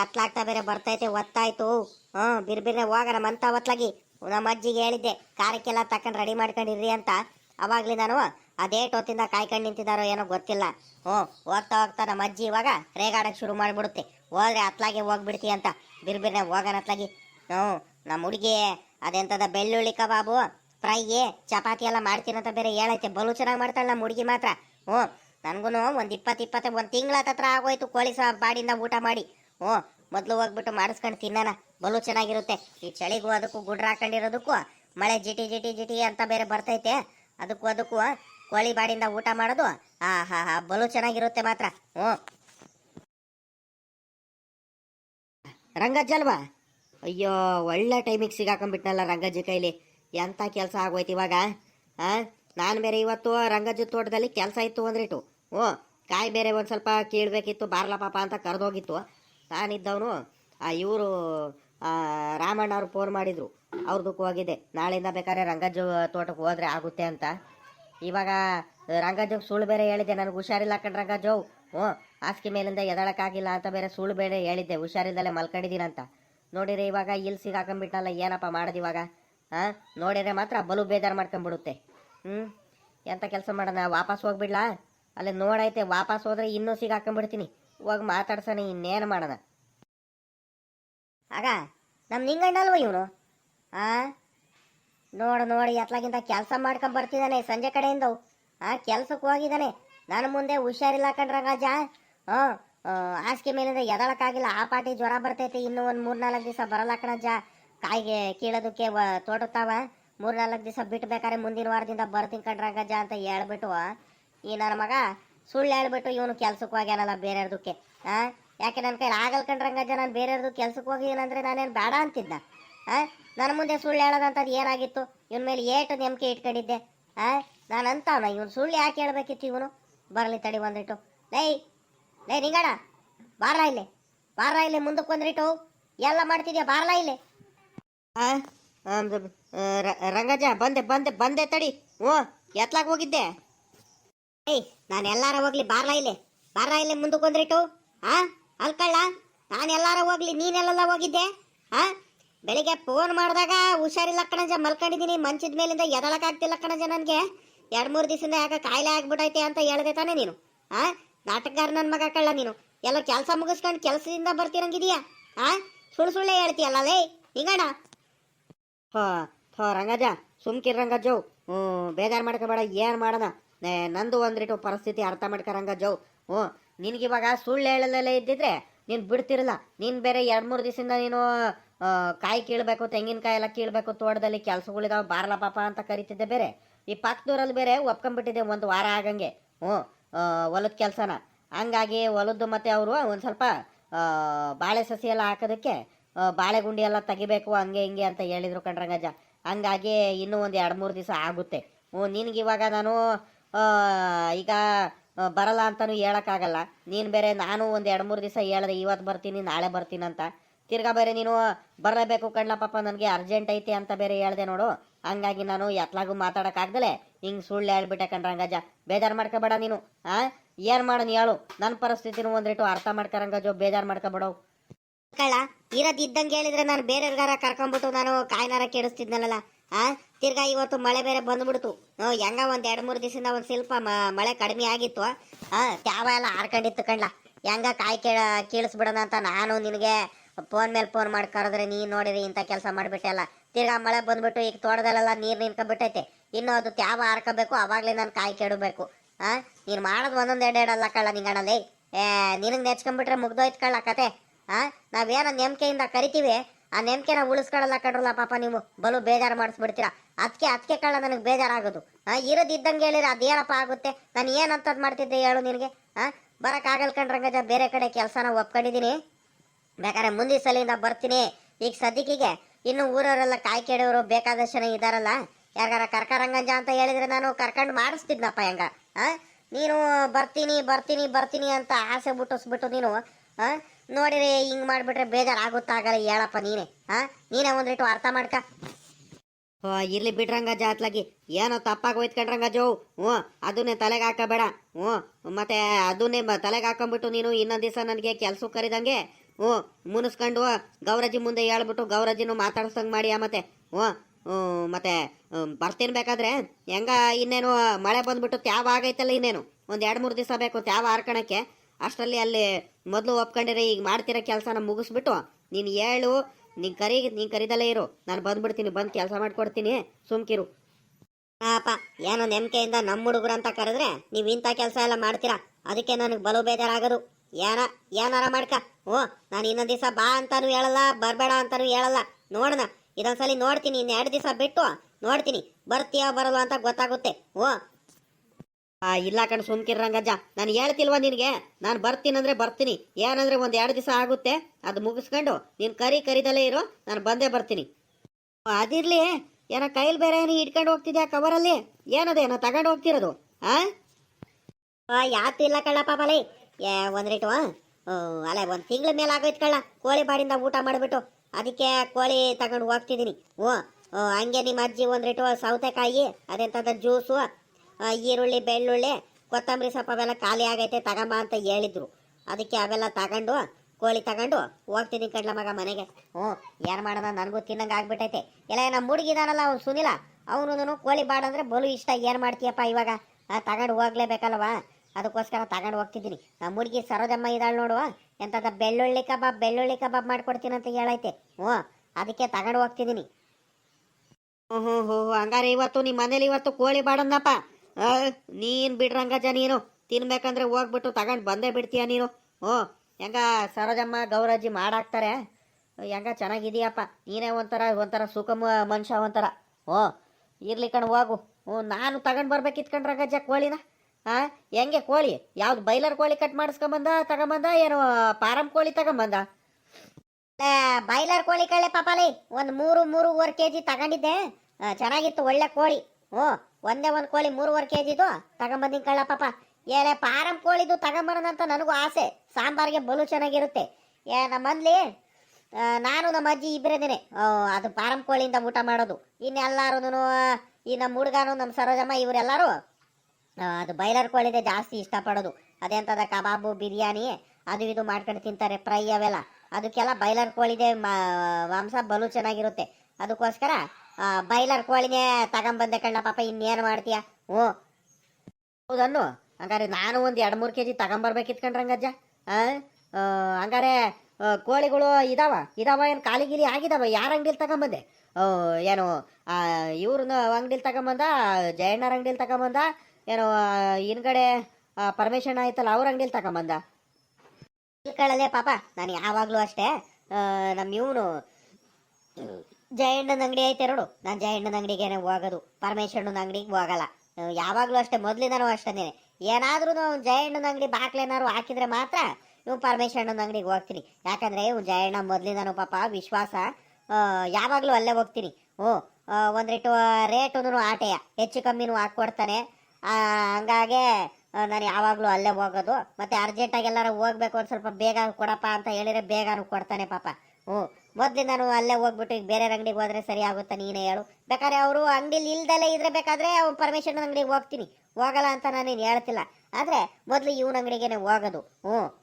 ಕತ್ಲಾಗ್ತಾ ಬೇರೆ ಬರ್ತೈತೆ, ಒತ್ತಾಯ್ತು. ಹ್ಞೂ ಬಿರ್ಬಿರ್ನೆ ಹೋಗೋಣ, ಮಂತ ಒತ್ಲಾಗಿ ನಮ್ಮ ಅಜ್ಜಿಗೆ ಹೇಳಿದ್ದೆ ಕಾರಕ್ಕೆಲ್ಲ ತಕೊಂಡು ರೆಡಿ ಮಾಡ್ಕೊಂಡಿರ್ರಿ ಅಂತ. ಅವಾಗ್ಲಿ ನಾನು ಅದೇ ಟೋತಿಂದ ಕಾಯ್ಕೊಂಡು ನಿಂತಿದ್ದಾರೋ ಏನೋ ಗೊತ್ತಿಲ್ಲ. ಹ್ಞೂ, ಹೋಗ್ತಾ ಹೋಗ್ತಾ ನಮ್ಮ ಅಜ್ಜಿ ಇವಾಗ ರೇಗಾಡಕ್ಕೆ ಶುರು ಮಾಡಿಬಿಡುತ್ತೆ. ಹೋದ್ರೆ ಅತ್ಲಾಗೆ ಹೋಗ್ಬಿಡ್ತಿ ಅಂತ. ಬಿರ್ಬಿರ್ನೆ ಹೋಗೋಣ ಅತ್ಲಾಗಿ. ಹ್ಞೂ, ನಮ್ಮ ಹುಡುಗಿ ಅದೆಂಥದ ಬೆಳ್ಳುಳ್ಳಿ ಕಬಾಬು, ಫ್ರೈಗೆ, ಚಪಾತಿ ಎಲ್ಲ ಮಾಡ್ತೀನಂತ ಬೇರೆ ಹೇಳೈತೆ. ಬಲು ಚೆನ್ನಾಗಿ ಮಾಡ್ತಾಳೆ ನಮ್ಮ ಹುಡುಗಿ ಮಾತ್ರ. ಹ್ಞೂ ನನಗೂ ಒಂದು ಇಪ್ಪತ್ತು ಇಪ್ಪತ್ತು, ಒಂದು ತಿಂಗಳ ಹತ್ರ ಆಗೋಯ್ತು ಕೋಳಿ ಸಾ ಬಾಡಿಂದ ಊಟ ಮಾಡಿ. ಹ್ಞೂ ಮೊದಲು ಹೋಗ್ಬಿಟ್ಟು ಮಾಡಿಸ್ಕೊಂಡು ತಿನ್ನೋಣ. ಬಲು ಚೆನ್ನಾಗಿರುತ್ತೆ. ಈ ಚಳಿಗೂ ಅದಕ್ಕೂ ಗುಡ್ರ ಹಾಕೊಂಡಿರೋದಕ್ಕೂ ಮಳೆ ಜಿಟಿ ಜಿಟಿ ಜಿಟಿ ಅಂತ ಬೇರೆ ಬರ್ತೈತೆ. ಅದಕ್ಕೂ ಅದಕ್ಕೂ ಕೋಳಿ ಬಾಡಿಂದ ಊಟ ಮಾಡೋದು, ಆ, ಹಾ ಹಾ, ಬಲು ಚೆನ್ನಾಗಿರುತ್ತೆ ಮಾತ್ರ. ಹ್ಞೂ. ರಂಗಜ್ಜಲ್ವಾ? ಅಯ್ಯೋ, ಒಳ್ಳೆ ಟೈಮಿಗೆ ಸಿಗಾಕೊಂಡ್ಬಿಟ್ನಲ್ಲ ರಂಗಜ್ಜಿ ಕೈಲಿ. ಎಂಥ ಕೆಲಸ ಆಗೋಯ್ತು ಇವಾಗ? ಹಾಂ ನಾನು ಬೇರೆ ಇವತ್ತು ರಂಗಜ್ಜಿ ತೋಟದಲ್ಲಿ ಕೆಲಸ ಇತ್ತು ಅಂದ್ರಿಟ್ಟು ಓ ಕಾಯಿ ಬೇರೆ ಒಂದು ಸ್ವಲ್ಪ ಕೀಳಬೇಕಿತ್ತು, ಬಾರ್ಲ ಪಾಪ ಅಂತ ಕರೆದೋಗಿತ್ತು. ನಾನಿದ್ದವನು, ಆ ಇವರು ರಾಮಣ್ಣ ಅವ್ರು ಫೋನ್ ಮಾಡಿದ್ರು. ಅವ್ರದಕ್ಕೆ ಹೋಗಿದ್ದೆ ನಾಳೆಯಿಂದ ಬೇಕಾದ್ರೆ ರಂಗಜ್ಜ ತೋಟಕ್ಕೆ ಹೋದ್ರೆ ಆಗುತ್ತೆ ಅಂತ. ಇವಾಗ ರಂಗಜ್ಜ ಸುಳ್ಳು ಬೇರೆ ಹೇಳಿದ್ದೆ. ನನಗೆ ಹುಷಾರಿಲ್ಲ ಕಣ್ ರಂಗಜ್ಜು ಹ್ಞೂ, ಹಾಸಿಗೆ ಮೇಲಿಂದ ಎದಳಕ್ಕಾಗಿಲ್ಲ ಅಂತ ಬೇರೆ ಸುಳ್ಳು ಬೇರೆ ಹೇಳಿದ್ದೆ. ಹುಷಾರಿಲ್ಲದೆ ಮಲ್ಕೊಂಡಿದ್ದೀನಂತ ನೋಡಿರಿ ಇವಾಗ ಇಲ್ಲಿ ಸಿಗಾಕೊಂಡ್ಬಿಟ್ನಲ್ಲ, ಏನಪ್ಪ ಮಾಡೋದು ಇವಾಗ? ಹಾಂ ನೋಡಿದ್ರೆ ಮಾತ್ರ ಬಲು ಬೇಜಾರು ಮಾಡ್ಕೊಂಬಿಡುತ್ತೆ ಹ್ಞೂ ಎಂಥ ಕೆಲಸ ಮಾಡೋಣ ವಾಪಸ್ ಹೋಗ್ಬಿಡ್ಲಾ? ಅಲ್ಲಿ ನೋಡೈತೆ, ವಾಪಸ್ ಹೋದ್ರೆ ಇನ್ನೂ ಸಿಗಾಕೊಂಡ್ಬಿಡ್ತೀನಿ. ಹೋಗಿ ಮಾತಾಡ್ಸೋಣ, ಇನ್ನೇನು ಮಾಡೋಣ. ಆಗ ನಮ್ಮ ನಿಂಗಣ್ಣಲ್ವ ಇವನು? ಆ? ನೋಡು, ನೋಡಿ, ಎತ್ಲಾಗಿಂದ ಕೆಲಸ ಮಾಡ್ಕೊಂಡು ಬರ್ತಿದ್ದಾನೆ ಸಂಜೆ ಕಡೆಯಿಂದ. ಆ ಕೆಲ್ಸಕ್ಕೆ ಹೋಗಿದ್ದಾನೆ ನನ್ನ ಮುಂದೆ ಹುಷಾರಿಲ್ಲ ಕಣ್ರಂಗಾಜ ಹಾಂ ಹಾಸಿಗೆ ಮೇಲಿಂದ ಎದಳಕ್ಕಾಗಿಲ್ಲ, ಆ ಪಾಟಿ ಜ್ವರ ಬರ್ತೈತಿ, ಇನ್ನೂ ಒಂದು ಮೂರ್ನಾಲ್ಕು ದಿವಸ ಬರಲ್ಲ ಕಣಜ್ಜ. ಕಾಯಿಗೆ ಕೀಳೋದಕ್ಕೆ ವ ಮೂರು ಮೂರ್ನಾಲ್ಕು ದಿವಸ ಬಿಟ್ಟು ಬೇಕಾದ್ರೆ ಮುಂದಿನ ವಾರದಿಂದ ಬರ್ತೀನಿ ಕಣ್ರಾಗಜ್ಜ ಅಂತ ಹೇಳ್ಬಿಟ್ಟು, ಈ ನನ್ನ ಮಗ ಸುಳ್ಳು ಹೇಳ್ಬಿಟ್ಟು ಇವನು ಕೆಲ್ಸಕ್ಕೆ ಹೋಗ್ಯಾನಲ್ಲ ಬೇರೆಯವ್ರದಕ್ಕೆ ಹಾಂ ಯಾಕೆ ನನ್ನ ಕೈಲಿ ಆಗಲ್ ಕಣ್ರಂಗಜ್ಜ ನಾನು ಬೇರೆಯವ್ರದ್ದು ಕೆಲ್ಸಕ್ಕೆ ಹೋಗಿ ಏನಂದ್ರೆ ನಾನೇನು ಬೇಡ ಅಂತಿದ್ದ ಆ? ನನ್ನ ಮುಂದೆ ಸುಳ್ಳು ಹೇಳೋದಂಥದ್ದು ಏನಾಗಿತ್ತು? ಇವನ ಮೇಲೆ ಏಟು ನೆಮ್ಮಕಿ ಇಟ್ಕೊಂಡಿದ್ದೆ ಹಾಂ ನಾನು ಅಂತವನ ಇವನು ಸುಳ್ಳು ಯಾಕೆ ಹೇಳ್ಬೇಕಿತ್ತು ಇವನು? ಬರಲಿ ತಡಿ ಬಂದಿಟ್ಟು ಲೈ ಲೈ ನಿಂಗಣ ಬಾರ ಇಲ್ಲಿ ಬಾರ ಇಲ್ಲಿ ಮುಂದಕ್ಕೆ ಬಂದ್ರಿಟ್ಟು ಎಲ್ಲ ಮಾಡ್ತಿದ್ಯಾ ಬಾರ್ಲಾ ಇಲ್ಲಿ? ಆ ರಂಗಜ ಬಂದೆ ಬಂದೆ ಬಂದೆ ತಡಿ, ಹ್ಞೂ, ಎತ್ಲಾಗ ಹೋಗಿದ್ದೆ. ಏಯ್, ನಾನು ಎಲ್ಲಾರ ಹೋಗ್ಲಿ, ಬಾರ್ಲಾ ಇಲ್ಲಿ. ಬಾರ್ಲಾ ಇಲ್ಲಿ ಮುಂದಕ್ಕೆ ಬಂದ್ರಿಟ್ಟು ಆ, ಅಲ್ಕಳ್ಳ, ನಾನು ಎಲ್ಲಾರ ಹೋಗ್ಲಿ ನೀನೆಲ್ಲ ಹೋಗಿದ್ದೆ? ಹಾ ಬೆಳಿಗ್ಗೆ ಫೋನ್ ಮಾಡಿದಾಗ ಹುಷಾರಿಲ್ಲ ಕಣಜ ಮಲ್ಕೊಂಡಿದ್ದೀನಿ ಮಂಚದ ಮೇಲಿಂದ ಎದಳಕ್ಕಾಗ್ತಿಲ್ಲ ಕಣಜ ನನಗೆ. ಎರಡು ಮೂರು ದಿವಸದಿಂದ ಯಾಕೆ ಕಾಯಿಲೆ ಆಗ್ಬಿಡೈತೆ ಅಂತ ಹೇಳ್ದೆ ತಾನೇ ನೀನು. ಆ, ನಾಟಕಗಾರ ನನ್ನ ಮಗ ಕಳ್ಳ ನೀನು. ಎಲ್ಲ ಕೆಲಸ ಮುಗಿಸ್ಕೊಂಡು ಕೆಲಸದಿಂದ ಬರ್ತಿರಂಗಿದೀಯಾ ಹಾ ಸುಳ್ಳು ಸುಳ್ಳೆ ಹೇಳ್ತೀಯಲ್ಲ, ಲೇ ಹಿಂಗಣ ಹೋ ಹೋ ರಂಗಜ, ಸುಮ್ಕಿರ್ ರಂಗಜ್ಜು ಹ್ಞೂ ಬೇಜಾರು ಮಾಡ್ಕೋಬೇಡ, ಏನು ಮಾಡೋಣ? ನಂದು ಒಂದಿಟ್ಟು ಪರಿಸ್ಥಿತಿ ಅರ್ಥ ಮಾಡ್ಕರಂಗ, ಜೌ. ಹ್ಞೂ ನಿನಗಿವಾಗ ಸುಳ್ಳು ಹೇಳಲೆಲ್ಲ ಇದ್ದಿದ್ರೆ ನೀನು ಬಿಡ್ತಿರಲ್ಲ. ನೀನು ಬೇರೆ ಎರಡು ಮೂರು ದಿವಸದಿಂದ ನೀನು ಕಾಯಿ ಕೀಳಬೇಕು, ತೆಂಗಿನಕಾಯಿ ಎಲ್ಲ ಕೀಳಬೇಕು, ತೋಟದಲ್ಲಿ ಕೆಲಸಗಳಿದಾವೆ, ಬಾರಲ ಪಾಪ ಅಂತ ಕರಿತಿದ್ದೆ ಬೇರೆ. ಈ ಪಕ್ಕದೂರಲ್ಲಿ ಬೇರೆ ಒಪ್ಕೊಂಡ್ಬಿಟ್ಟಿದ್ದೆ ಒಂದು ವಾರ ಆಗಂಗೆ. ಹ್ಞೂ ಹೊಲದ ಕೆಲಸನ. ಹಂಗಾಗಿ ಹೊಲದ್ದು ಮತ್ತೆ ಅವರು ಒಂದು ಸ್ವಲ್ಪ ಬಾಳೆ ಸಸಿ ಎಲ್ಲ ಹಾಕೋದಕ್ಕೆ ಬಾಳೆ ಗುಂಡಿ ಎಲ್ಲ ತೆಗಿಬೇಕು, ಹಂಗೆ ಹಿಂಗೆ ಅಂತ ಹೇಳಿದ್ರು ಕಣ್ರಂಗಜ್ಜ. ಹಂಗಾಗಿ ಇನ್ನೂ ಒಂದು ಎರಡು ಮೂರು ದಿವಸ ಆಗುತ್ತೆ. ಹ್ಞೂ, ನಿನಗೆ ಇವಾಗ ನಾನು ಈಗ ಬರಲ್ಲ ಅಂತಲೂ ಹೇಳೋಕ್ಕಾಗಲ್ಲ. ನೀನು ಬೇರೆ ನಾನು ಒಂದು ಎರಡು ಮೂರು ದಿವಸ ಹೇಳಿದೆ ಇವತ್ತು ಬರ್ತೀನಿ, ನಾಳೆ ಬರ್ತೀನಿ ಅಂತ. ತಿರ್ಗಾ ಬೇರೆ ನೀನು ಬರಲೇಬೇಕು ಕಣ್ಣ ಪಾಪ, ನನಗೆ ಅರ್ಜೆಂಟ್ ಐತೆ ಅಂತ ಬೇರೆ ಹೇಳ್ದೆ ನೋಡು. ಹಂಗಾಗಿ ನಾನು ಎತ್ಲಾಗೂ ಮಾತಾಡೋಕ್ಕಾಗ್ದಲೇ. ಹಿಂಗೆ ಸುಳ್ಳು ಹೇಳ್ಬಿಟ್ಟೆ ಕಣ್ರಂಗಜ ಬೇಜಾರು ಮಾಡ್ಕೋಬೇಡ ನೀನು, ಆ? ಏನು ಮಾಡೋಣ ಹೇಳು. ನನ್ನ ಪರಿಸ್ಥಿತಿನೂ ಒಂದಿಟ್ಟು ಅರ್ಥ ಮಾಡ್ಕರಂಗಜೋ ಬೇಜಾರು ಮಾಡ್ಕೋಬೇಡವು ಕಳ್ಳ ಇರೋದಿದ್ದಂಗೆ ಹೇಳಿದ್ರೆ ನಾನು ಬೇರೆಯವ್ರಿಗಾರ ಕರ್ಕೊಂಬಿಟ್ಟು ನಾನು ಕಾಯಿನಾರ ಕೆಡಿಸ್ತಿದ್ನಲ್ಲ ಆ? ತಿರ್ಗಾ ಇವತ್ತು ಮಳೆ ಬೇರೆ ಬಂದ್ಬಿಡ್ತು. ಹೆಂಗ ಒಂದ್ ಎರಡು ಮೂರು ದಿವಸದಿಂದ ಒಂದು ಸ್ವಲ್ಪ ಮಳೆ ಕಡಿಮೆ ಆಗಿತ್ತು. ಆ, ತ್ಯಾವ ಎಲ್ಲ ಹಾರ್ಕೊಂಡಿತ್ತು ಕಣ್ಲ. ಹೆಂಗ ಕಾಯಿ ಕೇಳ, ಕೀಳಿಸ್ಬಿಡೋಣ ಅಂತ ನಾನು ನಿನಗೆ ಫೋನ್ ಮೇಲೆ ಫೋನ್ ಮಾಡಿ ಕರೆದ್ರೆ ನೀನು ನೋಡಿರಿ ಇಂಥ ಕೆಲಸ ಮಾಡಿಬಿಟ್ಟೆಲ್ಲ ತಿರ್ಗಾ ಮಳೆ ಬಂದ್ಬಿಟ್ಟು ಈಗ ತೋಟದಲ್ಲೆಲ್ಲ ನೀರು ನಿಂತ್ಕೊಂಡ್ಬಿಟ್ಟೈತೆ ಇನ್ನು ಅದು ತ್ಯಾವ ಹಾರ್ಕೋಬೇಕು ಅವಾಗಲೇ ನಾನು ಕಾಯಿ ಕೆಡಬೇಕು ಆ, ನೀನು ಮಾಡೋದು ಒಂದೊಂದು ಎರಡು ಎರಡಲ್ಲ ಕಳ್ಳ ನಿಂಗಣ್ಣಲ್ಲಿ ಏ, ನಿನಗೆ ನೆಚ್ಕೊಂಡ್ಬಿಟ್ರೆ ಮುಗ್ದೋಯ್ತು ಕಳ್ಳ ಕತೆ. ಆ ನಾವೇನೋ ನೆಮ್ಕೆಯಿಂದ ಕರಿತೀವಿ ಆ ನೆಮ್ಕೆನ ಉಳಿಸ್ಕೊಳ್ಳಲ್ಲ ಕಡ್ರಲ್ಲ ಪಾಪ ನೀವು. ಬಲು ಬೇಜಾರು ಮಾಡಿಸ್ಬಿಡ್ತೀರಾ. ಅದಕ್ಕೆ ಅದಕ್ಕೆ ಕಳ್ಳ ನನಗೆ ಬೇಜಾರಾಗೋದು. ಇರೋದು ಇದ್ದಂಗೆ ಹೇಳಿರ ಅದೇನಪ್ಪ ಆಗುತ್ತೆ? ನಾನು ಏನಂತದ್ ಮಾಡ್ತಿದ್ದೆ ಹೇಳು ನಿನಗೆ. ಆ ಬರೋಕ್ಕಾಗಲ್ ಕಣ್ರಂಗಜ ಬೇರೆ ಕಡೆ ಕೆಲಸನ ಒಪ್ಕೊಂಡಿದ್ದೀನಿ ಬೇಕಾದ್ರೆ ಮುಂದಿನ ಸಲಿಂದ ಬರ್ತೀನಿ. ಈಗ ಸದ್ಯಕ್ಕೆ ಇನ್ನು ಊರವರೆಲ್ಲ ಕಾಯಿ ಕೇಳೋರು ಬೇಕಾದಷ್ಟು ಜನ ಇದ್ದಾರಲ್ಲ ಯಾರಿಗಾರ ಕರ್ಕರಂಗಂಜ ಅಂತ ಹೇಳಿದ್ರೆ ನಾನು ಕರ್ಕೊಂಡು ಮಾಡಿಸ್ತಿದ್ನಪ್ಪ ಹೆಂಗ. ಆ, ನೀನು ಬರ್ತೀನಿ ಬರ್ತೀನಿ ಬರ್ತೀನಿ ಅಂತ ಆಸೆ ಬಿಟ್ಟಿಸ್ಬಿಟ್ಟು ನೀನು, ಆ ನೋಡಿರಿ, ಹಿಂಗ್ ಮಾಡ್ಬಿಟ್ರೆ ಬೇಜಾರು ಆಗುತ್ತಾಗಲ್ಲ ಹೇಳಪ್ಪ ನೀನೆ. ಹಾ ನೀನೇ ಒಂದಿಟ್ಟು ಅರ್ಥ ಮಾಡ್ಕ. ಓ ಇರ್ಲಿ ಬಿಡ್ರಂಗ ಜಾತ್ಲಾಗಿ. ಏನೋ ತಪ್ಪಾಗಿ ಹೋಯ್ತ್ಕೊಂಡ್ರಂಗಜ್ಜೋ ಹ್ಞೂ, ಅದನ್ನೇ ತಲೆಗೆ ಹಾಕಬೇಡ. ಹ್ಞೂ, ಮತ್ತೆ ಅದನ್ನೇ ತಲೆಗೆ ಹಾಕೊಂಬಿಟ್ಟು ನೀನು ಇನ್ನೊಂದು ದಿವಸ ನನಗೆ ಕೆಲ್ಸಕ್ಕೆ ಕರಿದಂಗೆ. ಹ್ಞೂ, ಮುನಿಸ್ಕೊಂಡು ಗೌರಜಿ ಮುಂದೆ ಹೇಳ್ಬಿಟ್ಟು ಗೌರಜಿನೂ ಮಾತಾಡ್ಸಂಗೆ ಮಾಡಿ ಮತ್ತೆ. ಹ್ಞೂ ಮತ್ತೆ ಬರ್ತೀನಿ ಬೇಕಾದ್ರೆ. ಹೆಂಗ ಇನ್ನೇನು ಮಳೆ ಬಂದ್ಬಿಟ್ಟು ತ್ಯಾವ ಆಗೈತಲ್ಲ ಇನ್ನೇನು? ಒಂದು ಎರಡು ಮೂರು ದಿವಸ ಬೇಕು ತ್ಯಾವ ಹಾರ್ಕೊಳಕ್ಕೆ ಅಷ್ಟರಲ್ಲಿ ಅಲ್ಲಿ ಮೊದಲು ಒಪ್ಕೊಂಡಿರಿ, ಈಗ ಮಾಡ್ತಿರೋ ಕೆಲಸನ ಮುಗಿಸ್ಬಿಟ್ಟು ನೀನು ಹೇಳು, ನೀನು ಕರಿ, ನೀನು ಕರಿದಲ್ಲೇ ಇರು. ನಾನು ಬಂದ್ಬಿಡ್ತೀನಿ, ಬಂದು ಕೆಲಸ ಮಾಡ್ಕೊಡ್ತೀನಿ. ಸುಮ್ಕಿರು. ಪಾಪ, ಏನೋ ನೆಮ್ಕೆಯಿಂದ ನಮ್ಮ ಹುಡುಗರು ಅಂತ ಕರೆದ್ರೆ ನೀವು ಇಂಥ ಕೆಲಸ ಎಲ್ಲ ಮಾಡ್ತೀರಾ? ಅದಕ್ಕೆ ನನಗೆ ಬಲು ಬೇಜಾರಾಗೋದು. ಏನ ಏನಾರ ಮಾಡ್ಕ. ಓ, ನಾನು ಇನ್ನೊಂದು ದಿವಸ ಬಾ ಅಂತಾನು ಹೇಳಲ್ಲ, ಬರಬೇಡ ಅಂತಾನು ಹೇಳಲ್ಲ. ನೋಡೋಣ, ಇದೊಂದ್ಸಲಿ ನೋಡ್ತೀನಿ ಇನ್ನು ಎರಡು ದಿವಸ ಬಿಟ್ಟು ನೋಡ್ತೀನಿ. ಬರ್ತೀಯಾ ಬರಲ್ಲ ಅಂತ ಗೊತ್ತಾಗುತ್ತೆ. ಓ ಆ, ಇಲ್ಲ ಕಣ್ ಸುಮ್ಕಿರ್ ರಂಗಜ್ಜ ನಾನು ಹೇಳ್ತಿಲ್ವಾ ನಿನಗೆ? ನಾನು ಬರ್ತೀನಿ ಅಂದ್ರೆ ಬರ್ತೀನಿ. ಏನಂದ್ರೆ ಒಂದು ಎರಡು ದಿವಸ ಆಗುತ್ತೆ. ಅದು ಮುಗಿಸ್ಕೊಂಡು ನೀನು ಕರಿ ಕರಿದಲ್ಲೇ ಇರು. ನಾನು ಬಂದೇ ಬರ್ತೀನಿ. ಅದಿರ್ಲಿ. ಏನೋ ಕೈಲಿ ಬೇರೆ ಏನು ಇಟ್ಕೊಂಡು ಹೋಗ್ತಿದ್ಯಾ ಕವರಲ್ಲಿ? ಏನದೇನೋ ತಗೊಂಡು ಹೋಗ್ತಿರೋದು? ಆ? ಯಾತು ಇಲ್ಲ ಕಳ್ಳಪ್ಪ ಪಾಪಲೇ ಏ, ಒಂದ್ ರೇಟು ಅಲ್ಲ ಒಂದು ತಿಂಗಳ ಮೇಲೆ ಆಗೋಯ್ತು ಕಳ್ಳ. ಕೋಳಿ ಬಾಡಿಂದ ಊಟ ಮಾಡಿಬಿಟ್ಟು. ಅದಕ್ಕೆ ಕೋಳಿ ತಗೊಂಡು ಹೋಗ್ತಿದ್ದೀನಿ ಓ ಹಂಗೆ ನಿಮ್ಮ ಅಜ್ಜಿ ಒಂದು ರೇಟು ಸೌತೆಕಾಯಿ ಅದೆಂಥದ್ದು ಜ್ಯೂಸು ಈರುಳ್ಳಿ, ಬೆಳ್ಳುಳ್ಳಿ, ಕೊತ್ತಂಬರಿ ಸೊಪ್ಪು ಅವೆಲ್ಲ ಖಾಲಿ ಆಗೈತೆ, ತಗೊಂಬ ಅಂತ ಹೇಳಿದ್ರು. ಅದಕ್ಕೆ ಅವೆಲ್ಲ ತಗೊಂಡು, ಕೋಳಿ ತಗೊಂಡು ಹೋಗ್ತೀನಿ ಕಡ್ಲ ಮಗ ಮನೆಗೆ. ಹ್ಞೂ, ಏನು ಮಾಡೋದ ನನಗೂ ತಿನ್ನಂಗೆ ಆಗ್ಬಿಟ್ಟೈತೆ. ಇಲ್ಲ ನಮ್ಮ ಹುಡುಗಿದಾನಲ್ಲ ಅವ್ನು ಸುನಿಲ ಅವನು ಕೋಳಿ ಬಾಡಂದ್ರೆ ಬಲು ಇಷ್ಟ. ಏನು ಮಾಡ್ತೀಯಪ್ಪ ಇವಾಗ? ತಗೊಂಡು ಹೋಗ್ಲೇಬೇಕಲ್ವಾ? ಅದಕ್ಕೋಸ್ಕರ ತಗೊಂಡು ಹೋಗ್ತಿದ್ದೀನಿ. ನಮ್ಮ ಹುಡುಗಿ ಸರೋಜಮ್ಮ ಇದ್ದಾಳೆ ನೋಡುವ ಎಂಥದ ಬೆಳ್ಳುಳ್ಳಿ ಕಬಾಬ್ ಬೆಳ್ಳುಳ್ಳಿ ಕಬಾಬ್ ಮಾಡ್ಕೊಡ್ತೀನಿ ಅಂತ ಹೇಳೈತೆ. ಹ್ಞೂ, ಅದಕ್ಕೆ ತಗೊಂಡು ಹೋಗ್ತಿದ್ದೀನಿ. ಹ್ಞೂ ಹ್ಞೂ ಹ್ಞೂ ಹಂಗಾರೆ ಇವತ್ತು ನಿಮ್ಮ ಮನೇಲಿ ಇವತ್ತು ಕೋಳಿ ಬಾಡನ್ನಪ್ಪ ನೀನು ಬಿಡ್ರಂಗಜ ನೀನು. ತಿನ್ಬೇಕಂದ್ರೆ ಹೋಗ್ಬಿಟ್ಟು ತಗೊಂಡು ಬಂದೇ ಬಿಡ್ತೀಯ ನೀನು. ಹ್ಞೂ ಹೆಂಗ ಸರೋಜಮ್ಮ, ಗೌರಜ್ಜಿ ಮಾಡಾಕ್ತಾರೆ? ಹೆಂಗ ಚೆನ್ನಾಗಿದೀಯಪ್ಪ ನೀನೇ ಒಂಥರ ಒಂಥರ ಸುಖಮ ಮನುಷ್ಯ, ಒಂಥರ. ಹ್ಞೂ ಇರ್ಲಿ ಕಣ್, ಹೋಗು. ಹ್ಞೂ ನಾನು ತಗೊಂಡು ಬರ್ಬೇಕಿತ್ತು ರಂಗಜ್ಜ ಕೋಳಿನ. ಹಾಂ ಹೆಂಗೆ ಕೋಳಿ? ಯಾವ್ದು ಬೈಲರ್ ಕೋಳಿ ಕಟ್ ಮಾಡಿಸ್ಕೊಂಬಂದ, ತಗೊಂಬಂದ, ಏನು ಪಾರಂ ಕೋಳಿ ತಗೊಂಬಂದ? ಬಾಯ್ಲರ್ ಕೋಳಿ ಕಳ್ಳೆ ಪಾಪಾಲಿ, ಒಂದು ಮೂರು, ಮೂರುವರೆ ಕೆ ಜಿ ತಗೊಂಡಿದ್ದೆ ಚೆನ್ನಾಗಿತ್ತು, ಒಳ್ಳೆ ಕೋಳಿ. ಹ್ಞೂ ಒಂದೇ ಒಂದು ಕೋಳಿ ಮೂರುವರೆ ಕೆ ಜಿದು ತಗೊಂಬಂದಿನ ಕಳ್ಳ ಪಾಪ. ಏನೇ ಪಾರಂ ಕೋಳಿದು ತಗೊಂಬರೋದಂತ ನನಗೂ ಆಸೆ. ಸಾಂಬಾರಿಗೆ ಬಲು ಚೆನ್ನಾಗಿರುತ್ತೆ. ಏ ನಮ್ಮ ನಾನು ನಮ್ಮ ಅಜ್ಜಿ ಇಬ್ಬರೇನೆ ಅದು ಪಾರಂ ಕೋಳಿಯಿಂದ ಊಟ ಮಾಡೋದು. ಇನ್ನೆಲ್ಲರೂ ಈ ನಮ್ಮ ಹುಡುಗನು, ನಮ್ಮ ಸರೋಜಮ್ಮ ಇವರೆಲ್ಲರೂ ಅದು ಬೈಲರ್ ಕೋಳಿದೆ ಜಾಸ್ತಿ ಇಷ್ಟಪಡೋದು. ಅದೆಂತದ ಕಬಾಬು, ಬಿರಿಯಾನಿ, ಅದು ಇದು ಮಾಡ್ಕೊಂಡು ತಿಂತಾರೆ ಫ್ರೈ ಅವೆಲ್ಲ. ಅದಕ್ಕೆಲ್ಲ ಬೈಲರ್ ಕೋಳಿದೆ ಮಾಂಸ ಬಲು ಚೆನ್ನಾಗಿರುತ್ತೆ. ಅದಕ್ಕೋಸ್ಕರ ಬೈಲರ್ ಕೋಳಿನೇ ತಗೊಂಬಂದೆ ಕಣ್ಣ ಪಾಪ, ಇನ್ನೇನು ಮಾಡ್ತೀಯ? ಓ, ಹೌದನ್ನು? ಹಂಗಾರೆ ನಾನು ಒಂದು ಎರಡು ಮೂರು ಕೆ ಜಿ ತಗೊಂಬರ್ಬೇಕಿತ್ತು ಕಣ್ರಂಗಜ್ಜ ಹಂಗಾರೆ ಕೋಳಿಗಳು ಇದಾವ? ಇದಾವ ಏನು ಖಾಲಿ ಗಿಲಿ ಆಗಿದಾವ? ಯಾರ ಅಂಗಡಿಲಿ ತಗೊಂಬಂದೆ? ಏನು ಇವ್ರನ್ನ ಅಂಗಡಿಲಿ ತಗೊಂಬಂದ, ಜಯಣ್ಣರ ಅಂಗಡಿಲಿ ತಗೊಂಬಂದ, ಏನು ಹಿಂದ್ಗಡೆ ಪರಮೇಶಣ್ಣ ಆಯ್ತಲ್ಲ, ಅವ್ರ ಅಂಗಡಿಲಿ ತಗೊಂಬಂದ? ಕಳಲೆ ಪಾಪ, ನಾನು ಯಾವಾಗಲೂ ಅಷ್ಟೇ. ನಮ್ಮ ಇವನು ಜಯಣ್ಣನ ಅಂಗಡಿ ಐತೆ ನೋಡು. ನಾನು ಜಯಣ್ಣನ ಅಂಗಡಿಗೆ ಹೋಗೋದು. ಪರಮೇಶ್ವರನ ಅಂಗಡಿಗೆ ಹೋಗಲ್ಲ. ಯಾವಾಗಲೂ ಅಷ್ಟೇ ಮೊದಲಿಂದನೂ ಅಷ್ಟೇ ಏನಾದ್ರೂ ಜಯಣ್ಣನ ಅಂಗಡಿ ಬಾಕ್ಲೇನಾದ್ರು ಹಾಕಿದ್ರೆ ಮಾತ್ರ ಇವ್ ಪರಮೇಶ್ವರನ ಅಂಗಡಿಗೆ ಹೋಗ್ತೀನಿ. ಯಾಕಂದ್ರೆ ಇವ್ ಜಯಣ್ಣ ಮೊದಲಿಂದನೂ ಪಾಪ ವಿಶ್ವಾಸ ಯಾವಾಗಲೂ ಅಲ್ಲೇ ಹೋಗ್ತೀನಿ. ಹ್ಞೂ ಒಂದಿಟ್ಟು ರೇಟ್ ರೇಟುನು ಆಟೆಯ. ಹೆಚ್ಚು ಕಮ್ಮಿನೂ ಹಾಕ್ಕೊಡ್ತಾನೆ ಹಂಗಾಗೆ ನಾನು ಯಾವಾಗಲೂ ಅಲ್ಲೇ ಹೋಗೋದು. ಮತ್ತೆ ಅರ್ಜೆಂಟಾಗಿ ಎಲ್ಲರೂ ಹೋಗ್ಬೇಕು ಒಂದು ಸ್ವಲ್ಪ ಬೇಗ ಕೊಡಪ್ಪ ಅಂತ ಹೇಳಿದ್ರೆ ಬೇಗನೂ ಕೊಡ್ತಾನೆ ಪಾಪ. ಹ್ಞೂ ಮೊದಲು ನಾನು ಅಲ್ಲೇ ಹೋಗ್ಬಿಟ್ಟು ಈಗ ಬೇರೆ ಅಂಗಡಿಗೆ ಹೋದ್ರೆ ಸರಿ ಆಗುತ್ತೆ ನೀನೇ ಹೇಳು. ಬೇಕಾದ್ರೆ ಅವರು ಅಂಗಡಿಲಿ ಇಲ್ದಲ್ಲೇ ಇದ್ರೆ ಬೇಕಾದ್ರೆ ಅವ್ನು ಪರಮೇಶ್ವರನ ಅಂಗಡಿಗೆ ಹೋಗ್ತೀನಿ. ಹೋಗಲ್ಲ ಅಂತ ನಾನೇನು ಹೇಳ್ತಿಲ್ಲ. ಆದರೆ ಮೊದಲು ಇವನ ಅಂಗಡಿಗೆನೆ ಹೋಗೋದು. ಹ್ಞೂ.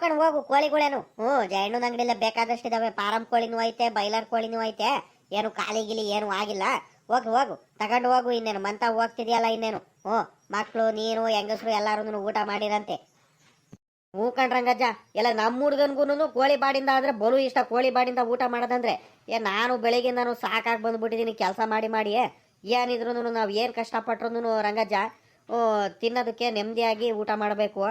ಕಣ್ ಹೋಗು ಕೋಳಿಗಳೇನು ಹ್ಞೂ ಜಯಣ್ಣನ ಅಂಗಡಿಲ್ಲ ಬೇಕಾದಷ್ಟು ಇದಾವೆ. ಪಾರಂ ಕೋಳಿನೂ ಐತೆ, ಬೈಲರ್ ಕೋಳಿನೂ ಐತೆ. ಏನು ಖಾಲಿ ಗಿಲಿ ಏನು ಆಗಿಲ್ಲ. ಹೋಗು ಹೋಗು. ತಗೊಂಡು ಹೋಗು ಇನ್ನೇನು. ಮಂತ ಹೋಗ್ತಿದ್ಯಲ್ಲ ಇನ್ನೇನು. ಹ್ಞೂ ಮಕ್ಕಳು ನೀನು, ಹೆಂಗಸರು ಎಲ್ಲರೂ ಊಟ ಮಾಡಿರಂತೆ. ಹ್ಞೂ ಕಣ್ರಂಗಜ್ಜ ಎಲ್ಲ ನಮ್ಮ ಹುಡುಗನ್ಗೂನು ಕೋಳಿ ಬಾಡಿಂದ ಆದ್ರೆ ಬಲು ಇಷ್ಟ ಕೋಳಿ ಬಾಡಿಂದ ಊಟ ಮಾಡೋದಂದ್ರೆ. ಏ, ನಾನು ಬೆಳಿಗ್ಗೆ ನಾನು ಸಾಕಾಗಿ ಬಂದ್ಬಿಟ್ಟಿದ್ದೀನಿ ಕೆಲಸ ಮಾಡಿ ಮಾಡಿ ಏನಿದ್ರು ನಾವು ಏನು ಕಷ್ಟಪಟ್ರು ರಂಗಜ್ಜ ತಿನ್ನೋದಕ್ಕೆ ನೆಮ್ಮದಿಯಾಗಿ ಊಟ ಮಾಡಬೇಕು.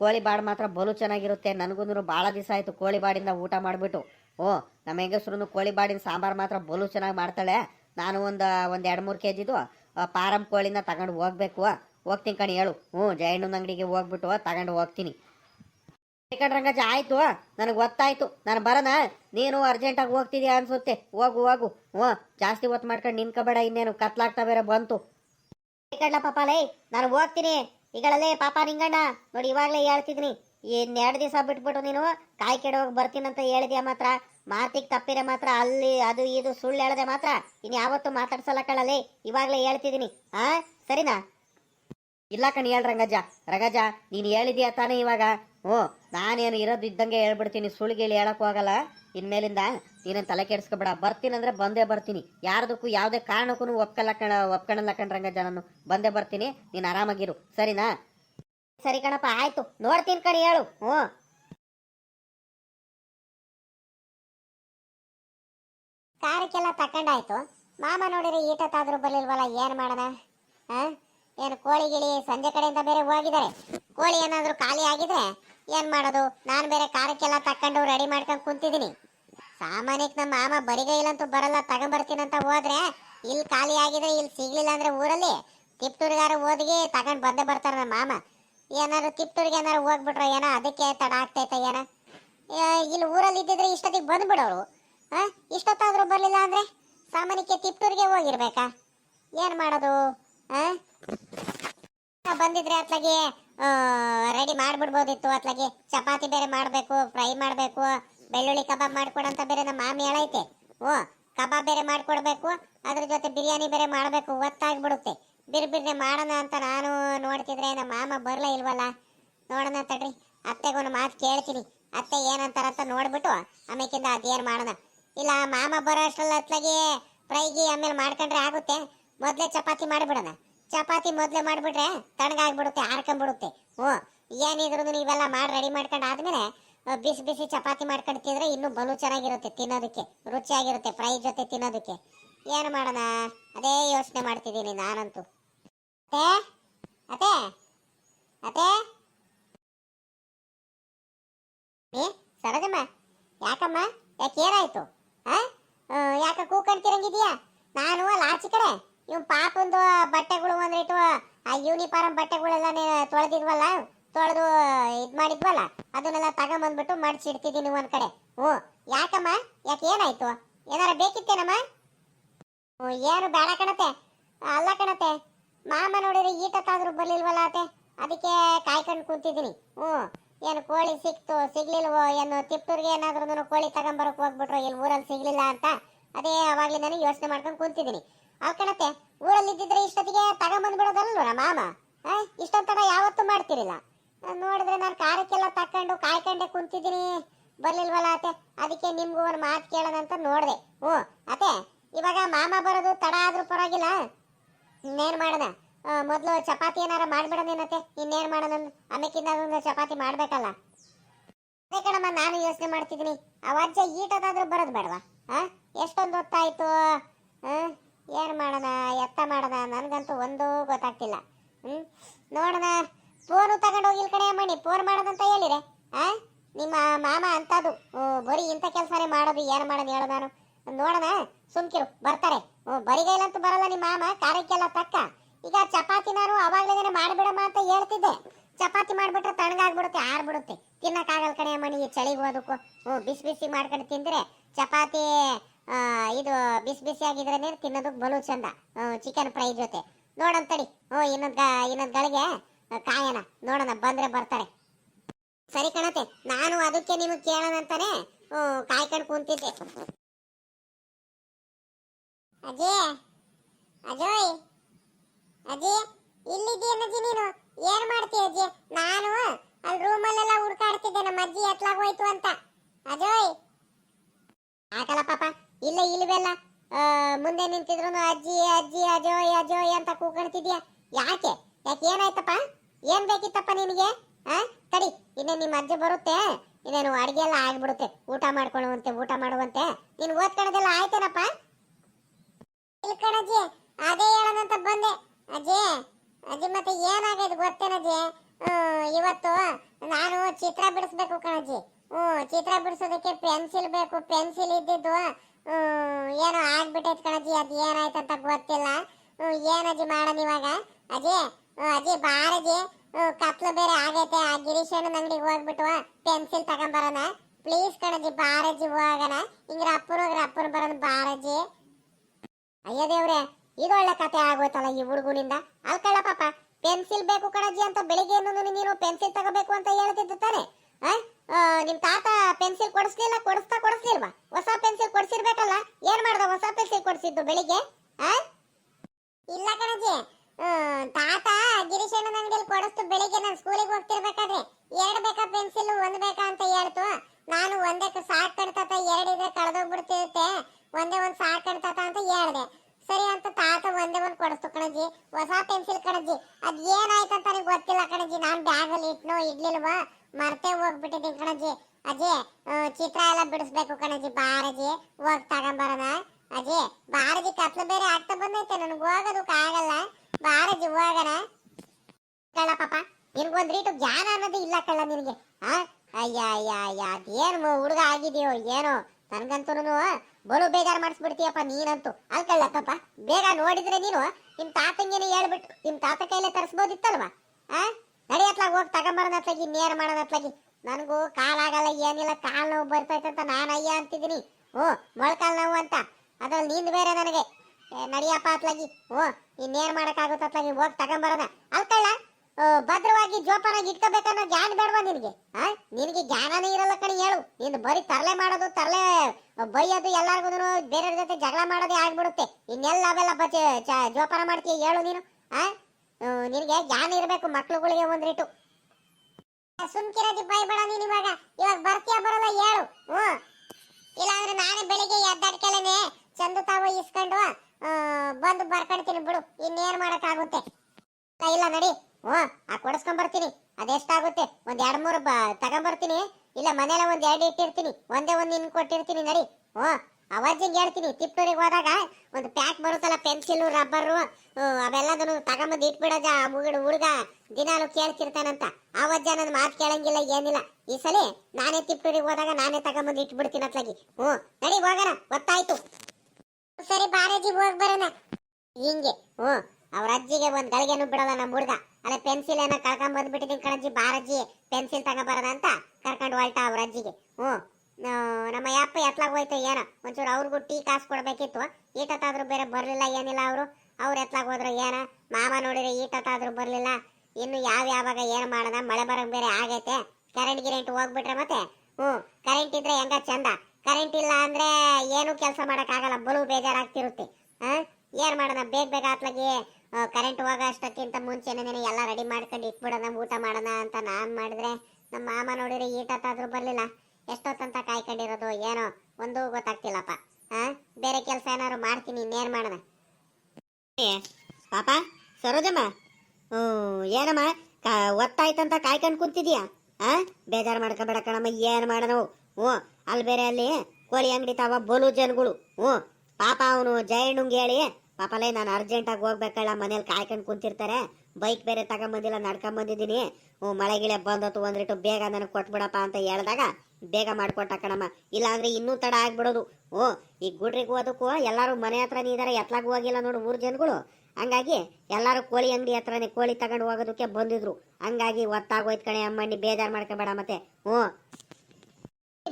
ಕೋಳಿ ಬಾಡು ಮಾತ್ರ ಬಲು ಚೆನ್ನಾಗಿರುತ್ತೆ. ನನಗೂ ಭಾಳ ದಿವಸ ಆಯಿತು ಕೋಳಿ ಬಾಡಿಂದ ಊಟ ಮಾಡಿಬಿಟ್ಟು. ಓ ನಮ್ಮ ಹೆಂಗಸ್ರು ಕೋಳಿ ಬಾಡಿನ ಸಾಂಬಾರು ಮಾತ್ರ ಬಲು ಚೆನ್ನಾಗಿ ಮಾಡ್ತಾಳೆ. ನಾನು ಒಂದು ಒಂದು ಎರಡು ಮೂರು ಕೆ ಜಿದು ಪಾರಂ ಕೋಳಿನ ತಗೊಂಡು ಹೋಗ್ಬೇಕು. ಹೋಗ್ತೀನಿ ಕಣಿ, ಹೇಳು. ಹ್ಞೂ, ಜಯಣ್ಣನ ಅಂಗಡಿಗೆ ಹೋಗ್ಬಿಟ್ಟು ತಗೊಂಡು ಹೋಗ್ತೀನಿ. ರಂಗಜ್ಜ ಆಯ್ತು, ನನಗೆ ಗೊತ್ತಾಯ್ತು. ನಾನು ಬರೋಣ ನೀನು ಅರ್ಜೆಂಟಾಗಿ ಹೋಗ್ತಿದ್ಯಾ ಅನ್ಸುತ್ತೆ. ಹೋಗು ಹೋಗು. ಹ್ಞೂ, ಜಾಸ್ತಿ ಹೊತ್ತು ಮಾಡ್ಕೊಂಡು ನಿನ್ಕೋಬೇಡ ಇನ್ನೇನು ಕತ್ಲಾಗ್ತಾ ಬೇರೆ ಬಂತು. ಟಿಕೆಟ್ಲ ಪಾಪ, ಲೈ, ನಾನು ಹೋಗ್ತೀನಿ. ಈಗಳಲ್ಲೇ ಪಾಪ ನಿಂಗಣ್ಣ, ನೋಡಿ ಇವಾಗಲೇ ಹೇಳ್ತಿದ್ದೀನಿ ಇನ್ನೆರಡು ದಿವಸ ಬಿಟ್ಬಿಟ್ಟು ನೀನು ಕಾಯಿ ಕೆಡೋಗಿ ಬರ್ತೀನಂತ ಹೇಳಿದ್ಯಾ ಮಾತ್ರ. ಮಾತಿಗೆ ತಪ್ಪಿರೆ ಮಾತ್ರ, ಅಲ್ಲಿ ಅದು ಇದು ಸುಳ್ಳು ಹೇಳದೆ ಮಾತ್ರ. ಇನ್ನು ಯಾವತ್ತೂ ಮಾತಾಡ್ಸಲ್ಲ ಕಳಲೆ ಇವಾಗಲೇ ಹೇಳ್ತಿದ್ದೀನಿ. ಹಾಂ ಸರಿನಾ? ಇಲ್ಲ ಕಣಿ ಹೇಳ ರಂಗಜ್ಜ. ರಂಗಜ್ಜ, ನೀನು ಹೇಳಿದ್ಯಾ ತಾನೇ ಇವಾಗ? ಹ್ಞೂ, ನಾನೇನು ಇರೋದು ಇದ್ದಂಗೆ ಹೇಳ್ಬಿಡ್ತೀನಿ ಸುಳ್ಳಿಗೇಳಿ ಹೇಳಕ್ ಹೋಗಲ್ಲ ಇನ್ಮೇಲಿಂದ ನೀನೇನು ತಲೆ ಕೆಡಿಸ್ಕೊಬೇಡ. ಬರ್ತೀನಿ ಅಂದರೆ ಬಂದೇ ಬರ್ತೀನಿ. ಯಾರ್ದಕ್ಕೂ ಯಾವುದೇ ಕಾರಣಕ್ಕೂ ಒಪ್ಕಲ್ಲ ಕಣ ಒಪ್ಕೊಳ್ಳಲ್ಲ ಕಣ್ ರಂಗಜ್ಜ ನಾನು. ಬಂದೇ ಬರ್ತೀನಿ, ನೀನು ಆರಾಮಾಗಿರು. ಸರಿನಾ? ಸರಿ ಕಣಪ್ಪ, ಆಯ್ತು. ನೋಡ್ತೀನಿ ಕಣಿ ಹೇಳು. ಹ್ಞೂ. ಕಾರಕ್ಕೆಲ್ಲ ತಕೊಂಡಾಯ್ತು ಮಾಮ ನೋಡಿದ್ರೆ ಈಟತ್ತಾದ್ರೂ ಬರ್ಲಿಲ್ವಲ್ಲ, ಏನ್ ಮಾಡೋಣ? ಆ? ಏನು ಕೋಳಿ ಗಿಳಿ ಸಂಜೆ ಕಡೆಯಿಂದ ಬೇರೆ ಹೋಗಿದ್ದಾರೆ? ಕೋಳಿ ಏನಾದರೂ ಖಾಲಿ ಆಗಿದ್ರೆ ಏನು ಮಾಡೋದು? ನಾನು ಬೇರೆ ಕಾರಕ್ಕೆಲ್ಲ ತಕೊಂಡು ರೆಡಿ ಮಾಡ್ಕೊಂಡು ಕುಂತಿದ್ದೀನಿ. ಸಾಮಾನ್ಯಕ್ಕೆ ನಮ್ಮ ಮಾಮ ಬರಿಗೈಲಂತೂ ಬರಲ್ಲ ತಗೊಂಬರ್ತೀನಂತ ಹೋದ್ರೆ ಇಲ್ಲಿ ಖಾಲಿ ಆಗಿದ್ರೆ ಇಲ್ಲಿ ಸಿಗ್ಲಿಲ್ಲ ಅಂದರೆ ಊರಲ್ಲಿ ತಿಪ್ಟೂರ್ಗಾರ ಓದಿಗೆ ತಗೊಂಡು ಬಂದೇ ಬರ್ತಾರೆ ನಮ್ಮ ಮಾಮ. ಏನಾದ್ರು ತಿಪ್ಟೂರಿಗೆ ಏನಾರು ಹೋಗ್ಬಿಟ್ರೆ ಏನೋ ಅದಕ್ಕೆ ತಡ ಆಗ್ತೈತೆ ಏನೋ. ಇಲ್ಲಿ ಊರಲ್ಲಿ ಇದ್ದಿದ್ರೆ ಇಷ್ಟೊತ್ತಿಗೆ ಬಂದ್ಬಿಡೋರು. ಹಾಂ ಇಷ್ಟೊತ್ತಾದ್ರೂ ಬರಲಿಲ್ಲ ಅಂದ್ರೆ ಸಾಮಾನ್ಯಕ್ಕೆ ತಿಪ್ಟೂರಿಗೆ ಹೋಗಿರ್ಬೇಕಾ? ಏನು ಮಾಡೋದು? ಆ, ಬಂದಿದ್ರೆ ಅತ್ಲಾಗೆ ರೆಡಿ ಮಾಡ್ಬಿಡ್ಬೋದಿತ್ತು ಅತ್ಲಾಗೆ. ಚಪಾತಿ ಬೇರೆ ಮಾಡಬೇಕು ಫ್ರೈ ಮಾಡಬೇಕು, ಬೆಳ್ಳುಳ್ಳಿ ಕಬಾಬ್ ಮಾಡ್ಕೊಡಂತ ಅಂತ ಬೇರೆ ನಮ್ಮ ಮಾಮಿ ಹೇಳೈತೆ ಓ, ಕಬಾಬ್ ಬೇರೆ ಮಾಡ್ಕೊಡ್ಬೇಕು, ಅದ್ರ ಜೊತೆ ಬಿರಿಯಾನಿ ಬೇರೆ ಮಾಡಬೇಕು, ಒತ್ತಾಗ್ಬಿಡುತ್ತೆ. ಬಿರ್ ಬಿರ್ನೆ ಮಾಡೋಣ ಅಂತ ನಾನು ನೋಡ್ತಿದ್ರೆ ನಮ್ಮ ಮಾಮ ಬರ್ಲೇ ಇಲ್ವಲ್ಲ? ನೋಡೋಣ ತಡ್ರಿ ಅತ್ತೆಗೊಂದು ಮಾತು ಕೇಳ್ತೀನಿ. ಅತ್ತೆ ಏನಂತಾರಂತ ನೋಡ್ಬಿಟ್ಟು ಆಮೇಕಿಂದ ಅದೇನು ಮಾಡೋಣ? ಇಲ್ಲ, ಮಾಮ ಬರೋ ಅಷ್ಟ್ರಲ್ಲಿ ಅತ್ಲಾಗೆ ಫ್ರೈಗೆ ಆಮೇಲೆ ಮಾಡ್ಕೊಂಡ್ರೆ ಆಗುತ್ತೆ. ಮೊದಲೇ ಚಪಾತಿ ಮಾಡಿಬಿಡೋಣ. ಚಪಾತಿ ಮೊದಲೇ ಮಾಡಿಬಿಟ್ರೆ ತಣ್ಣಗಾಗ್ಬಿಡುತ್ತೆ ಹಾರ್ಕೊಂಡ್ಬಿಡುತ್ತೆ ಓ ಏನಿದ್ರು ನೀವೆಲ್ಲ ಮಾಡಿ ರೆಡಿ ಮಾಡ್ಕೊಂಡು ಆದ್ಮೇಲೆ ಬಿಸಿ ಬಿಸಿ ಚಪಾತಿ ಮಾಡ್ಕೊಂಡು ತಿಂದರೆ ಇನ್ನೂ ಬಲು ಚೆನ್ನಾಗಿರುತ್ತೆ ತಿನ್ನೋದಕ್ಕೆ, ರುಚಿಯಾಗಿರುತ್ತೆ ಫ್ರೈ ಜೊತೆ ತಿನ್ನೋದಕ್ಕೆ. ಏನು ಮಾಡೋಣ? ಅದೇ ಯೋಚನೆ ಮಾಡ್ತಿದ್ದೀನಿ ನಾನಂತೂ. ಅತ್ತೆ? ಅತ್ತೆ? ಅತ್ತೆ? ಏ, ಸರೋಜಮ್ಮ, ಯಾಕಮ್ಮ? ಯಾಕೆ ಏನಾಯ್ತು? ಹಾಂ ಯಾಕೆ ಕೂಕಂತಿರಂಗಿದ್ಯಾ ನಾನು ಅಲ್ಲಿ ಆಚೆ ಕಡೆ. ಇವ್ ಪಾಪಂದು ಬಟ್ಟೆಗಳು ಒಂದಿಟ್ಟು ಆ ಯೂನಿಫಾರ್ಮ್ ಬಟ್ಟೆಗಳೆಲ್ಲ ತೊಳೆದಿದ್ವಲ್ಲ, ತೊಳೆದು ಇದ್ ಮಾಡಿದ್ವಲ್ಲ, ಅದನ್ನೆಲ್ಲ ತಗೊಂಬಂದ್ಬಿಟ್ಟು ಮಡ್ಚಿಡ್ತಿದ್ದೀನಿ ಒಂದ್ ಕಡೆ. ಹ್ಞೂ. ಯಾಕಮ್ಮ? ಯಾಕೆ ಏನಾಯ್ತು? ಏನಾರ ಬೇಕಿತ್ತೇನಮ್ಮ? ಏನು ಬೇಡ ಕಣತೆ. ಅಲ್ಲ ಕಣತೆ. ಮಾಮ ನೋಡಿದ್ರೆ ಈಟತ್ತಾದ್ರೂ ಬರ್ಲಿಲ್ವಲ್ಲ ಅತ್ತೆ. ಅದಕ್ಕೆ ಕಾಯ್ಕೊಂಡು ಕೂತಿದ್ದೀನಿ. ಹ್ಞೂ. ಏನು ಕೋಳಿ ಸಿಕ್ತು ಸಿಗ್ಲಿಲ್ವೋ, ಏನು ತಿಪ್ಟೂರಿಗೆ ಏನಾದ್ರೂ ಕೋಳಿ ತಗೊಂಬರಕ್ ಹೋಗ್ಬಿಟ್ರು, ಇಲ್ಲಿ ಊರಲ್ಲಿ ಸಿಗ್ಲಿಲ್ಲ ಅಂತ, ಅದೇ ಅವಾಗಲೇ ನಾನು ಯೋಚನೆ ಮಾಡ್ಕೊಂಡು ಕೂತಿದ್ದೀನಿ. ಅವ್ ಕಣತೆ ಊರಲ್ಲಿ ಇದ್ದಿದ್ರೆ ಇಷ್ಟೊತ್ತಿಗೆ ತಗೊಂಬಂದ್ಬಿಡೋದಲ್ವ ನಮ್ಮ ಮಾಮ? ಇಷ್ಟೊಂದು ತಡ ಯಾವತ್ತೂ ಮಾಡ್ತಿರಿಲ್ಲ ನಾನ್ ನೋಡಿದ್ರೆ ನಾನು ಕಾರಕ್ಕೆಲ್ಲ ತಕೊಂಡು ಕಾಯ್ಕೊಂಡೆ ಕುಂತಿದ್ದೀನಿ. ಬರ್ಲಿಲ್ವಲ್ಲ ಅತ್ತೆ? ಅದಕ್ಕೆ ನಿಮ್ಗೂ ಒಂದು ಮಾತು ಕೇಳೋಣ ಅಂತ ನೋಡಿದೆ. ಹ್ಞೂ ಅತ್ತೆ, ಇವಾಗ ಮಾಮ ಬರೋದು ತಡ ಆದ್ರೂ ಪರವಾಗಿಲ್ಲ? ಇನ್ನೇನು ಮಾಡೋಣ? ಮೊದಲು ಚಪಾತಿ ಏನಾರ ಮಾಡ್ಬಿಡೋದೇನತ್ತೆ ಇನ್ನೇನು ಮಾಡೋಣ? ಆಮೇಕಿಂದ ಅದೊಂದು ಚಪಾತಿ ಮಾಡಬೇಕಲ್ಲ. ಅದೇ ಕಣಮ್ಮ, ನಾನು ಯೋಚನೆ ಮಾಡ್ತಿದ್ದೀನಿ. ಆ ಅಜ್ಜ ಈಟದಾದ್ರೂ ಬರೋದು ಬೇಡವಾ? ಹಾಂ ಎಷ್ಟೊಂದು ಹೊತ್ತಾಯಿತು? ಆ ಏನ್ ಮಾಡೋಣ ಎತ್ತ ಮಾಡೋಣ ನನಗಂತೂ ಒಂದೂ ಗೊತ್ತಾಗ್ತಿಲ್ಲ. ಹ್ಞೂ ನೋಡೋಣ ಫೋನು ತಗೊಂಡು ಹೋಗಿಲ್ ಕಡೆ ಅಮ್ಮಣಿ ಫೋನ್ ಮಾಡೋದಂತ ಹೇಳಿರೆ ಆ? ನಿಮ್ಮ ಮಾಮ ಅಂತದು ಬರೀ ಇಂಥ ಕೆಲಸನೇ ಮಾಡೋದು, ಏನು ಮಾಡೋದು ಹೇಳು ನಾನು. ನೋಡೋಣ, ಸುಮ್ಕಿರು, ಬರ್ತಾರೆ. ಹ್ಞೂ ಬರಿಗೈಲಂತೂ ಬರಲ್ಲ ನಿಮ್ಮ ಮಾಮ ಕಾರ್ಯಕ್ಕೆಲ್ಲ ತಕ್ಕ. ಈಗ ಚಪಾತಿ ನಾನು ಅವಾಗಲೇ ಮಾಡಿಬಿಡಮ್ಮ ಅಂತ ಹೇಳ್ತಿದ್ದೆ. ಚಪಾತಿ ಮಾಡಿಬಿಟ್ರೆ ತಣ್ಣಗಾಗ್ಬಿಡುತ್ತೆ, ಆರ್ಬಿಡುತ್ತೆ. ತಿನ್ನಕ್ಕಾಗಲ್ಲ ಕಡೆ ಮಣಿ ಚಳಿಗೂ ಅದಕ್ಕೂ. ಹ್ಞೂ ಬಿಸಿ ಬಿಸಿ ಮಾಡ್ಕೊಂಡು ತಿಂದರೆ ಚಪಾತಿ ಇದು ಬಿಸಿ ಬಿಸಿ ಆಗಿದ್ರೆ ತಿನ್ನೋದಕ್ಕೆ ಬಲು ಚಂದ. ಚಿಕನ್ ಫ್ರೈ ಜೊತೆ. ನೋಡಂತಡಿ ಓ, ಇನ್ನೊಂದು ಇನ್ನೊಂದ್ ಗಳಿಗೆ ಕಾಯಣ ನೋಡೋಣ, ಬಂದ್ರೆ ಬರ್ತಾರೆ. ಸರಿ ಕಣತೆ, ನಾನು ಅದಕ್ಕೆ ನಿಮಗೆ ಕೇಳೋಣ ಅಂತಾನೆ ಕಾಯ್ಕೊಂಡು ಕುಂತಿದ್ದೆ. ಅಜಯ್ ಅಜಯ್ ಅಜಯ್ ಇಲ್ಲಿದ್ದೀನಜ್ಜಿ ನೀನು? ಏನ್ ಮಾಡ್ತೀಯ ಅಜ್ಜಿ? ನಾನು ಅಲ್ಲಿ ರೂಮಲ್ಲೆಲ್ಲ ಹುಡ್ಕಾಡ್ತಿದ್ದೆ, ನಮ್ಮ ಅಜ್ಜಿ ಎತ್ಲಾಗೋಯ್ತು ಅಂತ. ಅಜಯ್. ಆಗಲ್ಲ ಪಾಪ. ಇಲ್ಲ, ಇಲ್ವೆಲ್ಲ ಮುಂದೆ ನಿಂತಿದ್ರು ಅಜ್ಜಿ ಅಜ್ಜಿ, ಅಜೋಯ್ ಅಜೋಯ್ ಅಂತ ಕೂಗ್ಕೊಂತಿದ್ಯಾ ಯಾಕೆ? ಯಾಕೆ ಏನಾಯ್ತಪ್ಪ? ಏನ್ ಬೇಕಿತ್ತಪ್ಪ ನಿನಗೆ? ಆ? ತಡಿ ಇನ್ನೇ ನಿಮ್ಮ ಅಜ್ಜಿ ಬರುತ್ತೆ? ಇನ್ನೇನು ಅಡಿಗೆ ಎಲ್ಲ ಆಗ್ಬಿಡುತ್ತೆ. ಊಟ ಮಾಡ್ಕೊಳ್ಳುವಂತೆ, ಊಟ ಮಾಡುವಂತೆ. ನೀನ್ ಓದ್ಕೊಳ್ಳೋದೆಲ್ಲ ಆಯ್ತೇನಪ್ಪ? ಇಲ್ಲ ಕಣಜ್ಜಿ, ಅದೇ ಹೇಳೋದಂತ ಬಂದೆ. ಅಜ್ಜಿ ಅಜ್ಜಿ, ಮತ್ತೆ ಏನಾಗೈತೆ ಗೊತ್ತೇನಜ್ಜಿ ಇವತ್ತು ನಾನು ಚಿತ್ರ ಬಿಡಿಸ್ಬೇಕು ಕಣಜ್ಜಿ. ಹ್ಞೂ, ಚಿತ್ರ ಬಿಡಿಸೋದಕ್ಕೆ ಪೆನ್ಸಿಲ್ ಬೇಕು. ಪೆನ್ಸಿಲ್ ಇದ್ದಿದ್ದು ಏನೋ ಆಗ್ಬಿಟ್ಟೈತೆ ಕಣಜ್ಜಿ, ಅದು ಏನಾಯ್ತು ಅಂತ ಗೊತ್ತಿಲ್ಲ. ಏನಜ್ಜಿ ಮಾಡೋದು ಇವಾಗ? ಅಜಿ ಅಜ್ಜಿ ಬಾರಜ್ಜಿ. ಕತ್ಲು ಬೇರೆ ಆಗೈತೆ, ಆ ಗಿರೀಶನ ಅಂಗಡಿಗೆ ಹೋಗ್ಬಿಟ್ಟು ಪೆನ್ಸಿಲ್ ತಗೊಂಬರೋಣ ಪ್ಲೀಸ್ ಕಣಜ್ಜಿ, ಬಾರಜ್ಜಿ ಹೋಗೋಣ. ಹಿಂಗ್ರ ಅಪ್ಪನ ಹೋಗ್ರ ಅಪ್ಪನ ಬರೋಣ ಬಾರಜ್ಜಿ. ಅಯ್ಯೋ ದೇವ್ರೆ, ಇದು ಒಳ್ಳೆ ಕತೆ ಆಗೋಯ್ತಲ್ಲ ಈ ಹುಡುಗನಿಂದ. ಅಲ್ಕಳ್ಳ ಪಾಪ, ಪೆನ್ಸಿಲ್ ಬೇಕು ಕಣಜ್ಜಿ ಅಂತ ಬೆಳಿಗ್ಗೆ ನೀನು ಪೆನ್ಸಿಲ್ ತಗೋಬೇಕು ಅಂತ ಹೇಳ್ತಿದ್ದ ತಾನೆ? ನಿಮ್ ತಾತ ಪೆನ್ಸಿಲ್ ಕೊಡಿಸ್ಲಿಲ್ಲ ಕೊಡಿಸ್ತಾ ಕೊಡಿಸ್ಲಿಲ್ವಾ ಹೊಸ ಪೆನ್ಸಿಲ್ ಕೊಡಿಸಿರ್ಬೇಕಲ್ಲ, ಏನ್ ಮಾಡ್ದ ಹೊಸ ಪೆನ್ಸಿಲ್ ಕೊಡಿಸಿದ್ದು ಬೆಳಿಗ್ಗೆ? ಇಲ್ಲ ಕಣಜಿ. ತಾತ ಗಿರೀಶ್ ಅಣ್ಣ ನನಗೆ ಕೊಡಿಸ್ತು ಬೆಳಿಗ್ಗೆ, ನಾನು ಸ್ಕೂಲಿಗೆ ಹೋಗ್ತಿರ್ಬೇಕಾದ್ರೆ. ಎರಡು ಬೇಕಾ ಪೆನ್ಸಿಲ್, ಒಂದು ಬೇಕಾ ಅಂತ ಹೇಳ್ತು. ನಾನು ಒಂದೇ ಸಾಕ್ ಕಣ್ತಾತ ಎರಡಿದ್ರೆ ಕಳೆದೋಗ್ಬಿಡ್ತಿರುತ್ತೆ. ಒಂದೇ ಒಂದು ಸಾಕ್ ಕಣ್ತಾತ ಅಂತ ಹೇಳ್ದೆ. ಸರಿ ಅಂತ ತಾತ ಒಂದೇ ಒಂದು ಕೊಡಿಸ್ತು ಕಣಜಿ. ಹೊಸ ಪೆನ್ಸಿಲ್ ಕಣಜಿ. ಅದ್ ಏನಾಯ್ತಂತ ನನಗೆ ಗೊತ್ತಿಲ್ಲ ಕಣಜಿ. ನಾನು ಬ್ಯಾಗಲ್ಲಿ ಇಟ್ನೋ, ಇಡ್ಲಿಲ್ವಾ, ಮರ್ತೇ ಹೋಗ್ಬಿಟ್ಟಿದ್ದೀನಿ ಕಣಜಿ. ಅಜಯ್ ಆ, ಚಿತ್ರ ಎಲ್ಲ ಬಿಡಿಸ್ಬೇಕು ಕಣಜಿ ಬಾರಜಿ ಹೋಗ್ ತಗೊಂಬರೋಣ. ಅಜ್ಜಿ ಬಾರಜಿ ಕತ್ಲು ಬೇರೆ ಆಗ್ತಾ ಬಂದೈತೆ. ನನಗೆ ಹೋಗೋದಕ್ಕೆ ಆಗಲ್ಲ. ಬಾರಜಿ ಹೋಗೋಣ. ಕಳ್ಳ ಪಾಪ ನಿನ್ಗೊಂದ್ ರೀಟು ಜ್ಞಾನ ಅನ್ನೋದು ಇಲ್ಲ ಕಳ್ಳ ನಿನಗೆ. ಹಾ? ಅಯ್ಯ ಅಯ್ಯ ಅಯ್ಯ ಅದೇನು ಹುಡುಗ ಆಗಿದೆಯೋ ಏನೋ. ನನ್ಗಂತೂ ಬಲು ಬೇಜಾರು ಮಾಡಿಸ್ಬಿಡ್ತೀಯಪ್ಪ ನೀನಂತೂ. ಕಳ್ಳಪ್ಪ ಬೇಗ ನೋಡಿದ್ರೆ ನೀನು ನಿಮ್ ತಾತಂಗೇನೆ ಹೇಳ್ಬಿಟ್ಟು ನಿಮ್ಮ ತಾತ ಕೈಲೇ ತರಿಸ್ಬೋದಿತ್ತಲ್ವಾ? ಆ ನಡಿ ಅತ್ಲಾಗ ಹೋಗಿ ತಗೊಂಬರೋಣ ಅತ್ಲಾಗಿ ನೇರ ಮಾಡೋಣ ಅತ್ಲಾಗಿ ನನಗೂ ಕಾಲಾಗಲ್ಲ, ಏನಿಲ್ಲ ಕಾಲು ನೋವು ಬರ್ತೈತೆ ಅಂತ ನಾನು ಅಯ್ಯ ಅಂತಿದ್ದೀನಿ. ಓ, ಮೊಳಕಾಲು ನೋವು ಅಂತ. ಅದ್ರಲ್ಲಿ ನಿಂದು ಬೇರೆ ನನಗೆ. ನಡಿಯಪ್ಪ ಅತ್ಲಾಗಿ. ಓ, ಇನ್ನೇನ್ ಮಾಡೋಕ್ಕಾಗುತ್ತೆ ಅತ್ಲಾಗಿ? ಹೋಗಿ ತಗೊಂಬರೋದ. ಅಲ್ಕಳ್ಳ ಭದ್ರವಾಗಿ ಜೋಪಾನಾಗಿ ಇಟ್ಕೋಬೇಕನ್ನೋ ಜ್ಞಾನ ಬೇಡವಾ ನಿನಗೆ? ಆ, ನಿನಗೆ ಜ್ಞಾನನೇ ಇರಲ್ಲ ಕಣಿ, ಹೇಳು. ನಿಂದು ಬರೀ ತರಲೆ ಮಾಡೋದು, ತರಲೆ ಬೈಯೋದು ಎಲ್ಲರಿಗೂ ಬೇರೆಯವ್ರ ಜೊತೆ ಜಗಳ ಮಾಡೋದೇ ಆಗ್ಬಿಡುತ್ತೆ. ಇನ್ನೆಲ್ಲ ಅವೆಲ್ಲ ಬಜೆ ಜೋಪಾನ ಮಾಡ್ತೀಯ ಹೇಳು ನೀನು, ಆ? ನಿನಗೆ ಜ್ಞಾನ ಇರಬೇಕು, ಮಕ್ಳುಗಳಿಗೆ ಒಂದ್ರಿಟ್ಟು ಸುಮ್ಕಿರೋದಿ ಬೈ ಬೇಡ ನೀನ್ ಇವಾಗ. ಇವಾಗ ಬರ್ತೀಯ ಬರಲ್ಲ ಹೇಳು. ಹ್ಞೂ. ಇಲ್ಲಾಂದ್ರೆ ನಾನೇ ಬೆಳಿಗ್ಗೆ ಎದ್ದಾಡ್ಕೆಲೇನೆ ಚಂದ ತಾವು ಇಸ್ಕೊಂಡು ಬಂದು ಬರ್ಕೊಳ್ತೀನಿ ಬಿಡು. ಇನ್ನೇನ್ ಮಾಡಕ್ಕಾಗುತ್ತೆ? ಆಗುತ್ತೆ ಇಲ್ಲ, ನಡಿ. ಹ್ಮ್ ಆ ಕೊಡಿಸ್ಕೊಂಡ್ ಬರ್ತೀನಿ ಅದೆಷ್ಟಾಗುತ್ತೆ? ಒಂದ್ ಎರಡ್ ಮೂರು ಬ ತಗೊಂಬರ್ತೀನಿ. ಇಲ್ಲ ಮನೇಲೆ ಒಂದ್ ಎರಡು ಇಟ್ಟಿರ್ತೀನಿ. ಒಂದೇ ಒಂದ್ ನಿನ್ ಕೊಟ್ಟಿರ್ತೀನಿ. ನಡಿ. ಹ್ಞೂ. ಅವಜ್ಜಿಗೆ ಹೇಳ್ತೀನಿ ತಿಪ್ಪೂರಿಗೆ ಹೋದಾಗ ಒಂದು ಪ್ಯಾಕ್ ಬರುತ್ತಲ್ಲ, ಪೆನ್ಸಿಲು, ರಬ್ಬರು ಅವೆಲ್ಲದನ್ನು ತಗೊಂಬಂದು ಇಟ್ಬಿಡೋದ ಹುಡುಗ ಹುಡುಗ ದಿನಾಲು ಕೇಳ್ತಿರ್ತಾನಂತ. ಅವಜ್ಜ ನನ್ನ ಮಾತು ಕೇಳಂಗಿಲ್ಲ, ಏನಿಲ್ಲ. ಈ ಸಲ ನಾನೇ ತಿಪ್ಪೂರಿಗೆ ಹೋದಾಗ ನಾನೇ ತಗೊಂಬಂದು ಇಟ್ಬಿಡ್ತೀನಿ ಅತ್ಲಾಗಿ. ಹ್ಞೂ, ನಡಿ ಹೋಗೋಣ, ಗೊತ್ತಾಯ್ತು. ಸರಿ ಬಾರಾಜಿ ಹೋಗಿ ಬರೋಣ. ಹಿಂಗೆ, ಹ್ಞೂ, ಅವ್ರ ಅಜ್ಜಿಗೆ ಒಂದು ಗಳಿಗೆನು ಬಿಡಲ್ಲ ನಮ್ಮ ಹುಡುಗ. ಅಲ್ಲ ಪೆನ್ಸಿಲ್ ಏನೋ ಕಳ್ಕೊಂಡ್ ಬಂದ್ಬಿಟ್ಟಿದ್ದೀನಿ ಕಣಜ್ಜಿ ಬಾರಜ್ಜಿ ಪೆನ್ಸಿಲ್ ತಗೊಂಬರೋದ ಅಂತ ಕರ್ಕೊಂಡು ಹೊಲ್ಟ ಅವ್ರ ಅಜ್ಜಿಗೆ. ಹ್ಞೂ ನಮ್ಮ ಯಪ್ಪ ಎತ್ಲಾಗ ಹೋಯ್ತು, ಏನೋ, ಒಂಚೂರು ಅವ್ರಿಗೂ ಟೀ ಕಾಸು ಕೊಡ್ಬೇಕಿತ್ತು. ಈಟತ್ತಾದ್ರೂ ಬೇರೆ ಬರಲಿಲ್ಲ, ಏನಿಲ್ಲ ಅವರು. ಅವ್ರು ಎತ್ಲಾಗ ಹೋದ್ರು ಏನ, ಮಾಮ ನೋಡಿದ್ರೆ ಈಟತ್ತಾದ್ರೂ ಬರಲಿಲ್ಲ. ಇನ್ನು ಯಾವ ಯಾವಾಗ ಏನು ಮಾಡೋಣ ಮಳೆ ಬರೋಕೆ ಬೇರೆ ಆಗೈತೆ. ಕರೆಂಟ್ ಗಿರೆಂಟ್ ಹೋಗ್ಬಿಟ್ರೆ ಮತ್ತೆ? ಹ್ಞೂ ಕರೆಂಟ್ ಇದ್ರೆ ಹೆಂಗ ಚಂದ? ಕರೆಂಟ್ ಇಲ್ಲ ಅಂದರೆ ಏನೂ ಕೆಲಸ ಮಾಡೋಕ್ಕಾಗಲ್ಲ, ಬಲು ಬೇಜಾರಾಗ್ತಿರುತ್ತೆ. ಆ, ಏನ್ ಮಾಡೋಣ ಬೇಗ ಬೇಗ ಆತ್ಲಾಗಿ ಕರೆಂಟ್ ಹೋಗೋ ಅಷ್ಟಕ್ಕಿಂತ ಮುಂಚೆನೇ ಎಲ್ಲ ರೆಡಿ ಮಾಡ್ಕೊಂಡು ಇಟ್ಬಿಡೋಣ, ಊಟ ಮಾಡೋಣ ಅಂತ ನಾನು ಮಾಡಿದ್ರೆ, ನಮ್ಮ ಮಾಮ ನೋಡಿದ್ರೆ ಈಟತ್ತಾದ್ರೂ ಬರ್ಲಿಲ್ಲ. ಎಷ್ಟೊತ್ತಂತ ಕಾಯ್ಕೊಂಡಿರೋದು, ಏನೋ, ಒಂದು ಗೊತ್ತಾಗ್ತಿಲ್ಲಪ್ಪ. ಆ? ಬೇರೆ ಕೆಲಸ ಏನಾದ್ರು ಮಾಡ್ತೀನಿ, ಇನ್ನೇನು ಮಾಡೋಣ ಪಾಪ, ಸರೋಜಮ್ಮ. ಹ್ಞೂ, ಏನಮ್ಮ, ಕಾ, ಒತ್ತಾಯ್ತಂತ ಕಾಯ್ಕೊಂಡು ಕೂತಿದ್ಯಾ? ಆ? ಬೇಜಾರು ಮಾಡ್ಕೊಬೇಡ ಕಣಮ್ಮ, ಏನು ಮಾಡೋಣ ಹ್ಞೂ, ಅಲ್ಲಿ ಬೇರೆ ಅಲ್ಲಿ ಕೋಳಿ ಅಂಗಡಿ ತಾವ ಬಲು ಜನಗಳು. ಹ್ಞೂ, ಪಾಪ ಅವನು ಜಯಣ್ಣಂಗೆ ಹೇಳಿ ಪಾಪಲೇ ನಾನು ಅರ್ಜೆಂಟಾಗಿ ಹೋಗ್ಬೇಕಲ್ಲ ಮನೇಲಿ ಕಾಯ್ಕೊಂಡು ಕುಂತಿರ್ತಾರೆ. ಬೈಕ್ ಬೇರೆ ತಗೊಂಬಂದಿಲ್ಲ, ನಡ್ಕೊಂಬಂದಿದ್ದೀನಿ. ಹ್ಞೂ ಮಳೆಗಿಳೆ ಬಂದತ್ತು ಒಂದ್ರಿಟ್ಟು ಬೇಗ ನನಗೆ ಕೊಟ್ಬಿಡಪ್ಪ ಅಂತ ಹೇಳಿದಾಗ ಬೇಗ ಮಾಡ್ಕೊಟ್ಟ ಕಣಮ್ಮ. ಇಲ್ಲಾಂದ್ರೆ ಇನ್ನೂ ತಡ ಆಗ್ಬಿಡೋದು. ಓ, ಈ ಗುಡ್ರಿಗೆ ಹೋದಕ್ಕೂ ಎಲ್ಲರೂ ಮನೆ ಹತ್ರನೇ ಇದ್ದಾರೆ ಎತ್ಲಾಗ ಹೋಗಿಲ್ಲ ನೋಡು ಮೂರು ಜನಗಳು. ಹಂಗಾಗಿ ಎಲ್ಲರೂ ಕೋಳಿ ಅಂಗಡಿ ಹತ್ರನೇ ಕೋಳಿ ತಗೊಂಡು ಹೋಗೋದಕ್ಕೆ ಬಂದಿದ್ರು. ಹಂಗಾಗಿ ಒತ್ತಾಗೋಯ್ತು ಕಣೆ ಅಮ್ಮಣ್ಣಿ, ಬೇಜಾರು ಮಾಡ್ಕೋಬೇಡ ಮತ್ತೆ. ಹ್ಞೂ.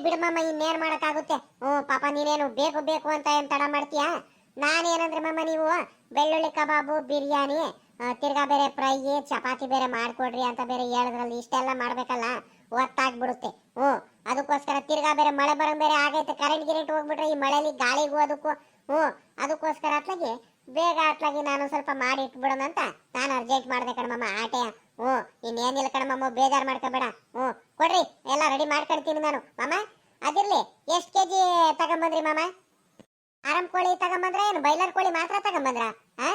ಬಿಡಮ್ಮ ಇನ್ನೇನು ಮಾಡೋಕ್ಕಾಗುತ್ತೆ? ಹ್ಞೂ, ಪಾಪ ನೀನೇನು ಬೇಕು ಬೇಕು ಅಂತ ಏನು ತಡ ಮಾಡ್ತೀಯಾ? ನಾನೇನಂದ್ರೆ ಮಮ್ಮ ನೀವು ಬೆಳ್ಳುಳ್ಳಿ ಕಬಾಬು, ಬಿರಿಯಾನಿ ತಿರ್ಗಾ ಬೇರೆ ಫ್ರೈ, ಚಪಾತಿ ಬೇರೆ ಮಾಡಿಕೊಡ್ರಿ ಅಂತ ಬೇರೆ ಹೇಳಿದ್ರಲ್ಲಿ ಇಷ್ಟೆಲ್ಲ ಮಾಡಬೇಕಲ್ಲ? ಒತ್ತಾಗ್ಬಿಡುತ್ತೆ. ಹ್ಞೂ. ಅದಕ್ಕೋಸ್ಕರ ತಿರ್ಗಾ ಬೇರೆ ಮಳೆ ಬರೋ ಬೇರೆ ಆಗೈತೆ ಕರೆಂಟ್ ಗಿರೆಂಟ್ ಹೋಗ್ಬಿಟ್ರೆ ಈ ಮಳೆಲಿ ಗಾಳಿಗೂ ಅದಕ್ಕೂ, ಹ್ಞೂ, ಅದಕ್ಕೋಸ್ಕರ ಅತ್ಲಾಗಿ ಬೇಗ ಅಟ್ಲಾಗಿ ನಾನು ಸ್ವಲ್ಪ ಮಾಡಿ ಇಟ್ಬಿಡೋಣ ಅಂತ ನಾನು ಅರ್ಜೆಂಟ್ ಮಾಡ್ದೆ ಕಣಮ್ಮ ಆಟೆಯ, ಹ್ಞೂ, ಇನ್ನೇನಿಲ್ಲ ಕಣಮ್ಮ ಬೇಜಾರು ಮಾಡ್ಕೋಬೇಡ, ಹ್ಞೂ, ಕೊಡ್ರಿ, ಎಲ್ಲ ರೆಡಿ ಮಾಡ್ಕೊಳ್ತೀನಿ ನಾನು, ಮಾಮ, ಅದಿರಲಿ, ಎಷ್ಟು ಕೆಜಿ ತಗೊಂಬಂದ್ರಿ ಮಾಮ? ಆರಾಮ್ ಕೋಳಿ ತಗೊಂಬಂದ್ರೆ ಏನು ಬೈಲರ್ ಕೋಳಿ ಮಾತ್ರ ತಗೊಂಬಂದ್ರ, ಆ?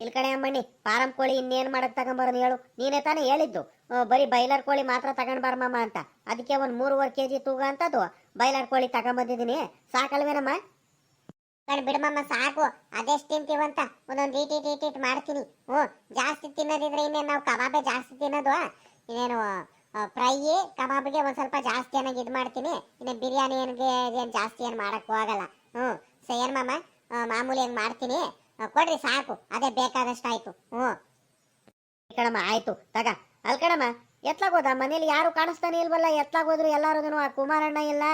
ಇಲ್ಲಿ ಕಡೆ ಅಮ್ಮಣ್ಣಿ ಫಾರಂ ಕೋಳಿ ಇನ್ನೇನು ಮಾಡಕ್ ತಗೊಂಬರೋದು ಹೇಳು, ನೀನೇ ತಾನೇ ಹೇಳಿದ್ದು. ಬರೀ ಬೈಲರ್ ಕೋಳಿ ಮಾತ್ರ ತಗೊಂಡ್ ಅಂತ. ಅದಕ್ಕೆ ಒಂದು ಮೂರುವರೆ ಕೆ ಜಿ ತೂಗ ಅಂತದ್ದು ಬೈಲರ್ ಕೋಳಿ ತಗೊಂಬಂದಿದ್ದೀನಿ ಸಾಕಲ್ವೇನಮ್ಮ? ಕಣ್ ಬಿಡಮ್ಮ ಸಾಕು. ಅದೆಷ್ಟು ತಿಂತೀವಂತ ಒಂದೊಂದು ಈಟ್ ಈಟ್ ಈಟ್ ಈಟ್ ಮಾಡ್ತೀನಿ. ಹ್ಞೂ, ಜಾಸ್ತಿ ತಿನ್ನೋದಿದ್ರೆ ಇನ್ನೇನು ನಾವು ಕಬಾಬೆ ಜಾಸ್ತಿ ತಿನ್ನೋದು? ಇನ್ನೇನು ಫ್ರೈ ಕಬಾಬ್ಗೆ ಒಂದು ಸ್ವಲ್ಪ ಜಾಸ್ತಿ ಏನಾಗಿ ಇದು ಮಾಡ್ತೀನಿ. ಇನ್ನು ಬಿರಿಯಾನಿ ಏನಿಗೆ ಏನು ಜಾಸ್ತಿ ಏನು ಮಾಡೋಕ್ಕೂ ಹೋಗಲ್ಲ ಹ್ಞೂ ಸರಿ ಏನು ಮಾಮ ಮಾಮೂಲಿ ಹೆಂಗೆ ಮಾಡ್ತೀನಿ. ಕೊಡ್ರಿ, ಸಾಕು. ಅದೇ ಬೇಕಾದಷ್ಟು ಆಯ್ತು ಹ್ಞೂ ಕಣಮ್ಮ ಆಯ್ತು. ತಗ. ಅಲ್ ಕಣಮ್ಮ, ಎತ್ಲಾಗ ಹೋದ? ಮನೇಲಿ ಯಾರು ಕಾಣಿಸ್ತಾನೆ ಇಲ್ವಲ್ಲ? ಎತ್ಲಾಗ ಹೋದ್ರು ಎಲ್ಲಾರು ಆ ಕುಮಾರಣ್ಣ ಇಲ್ಲ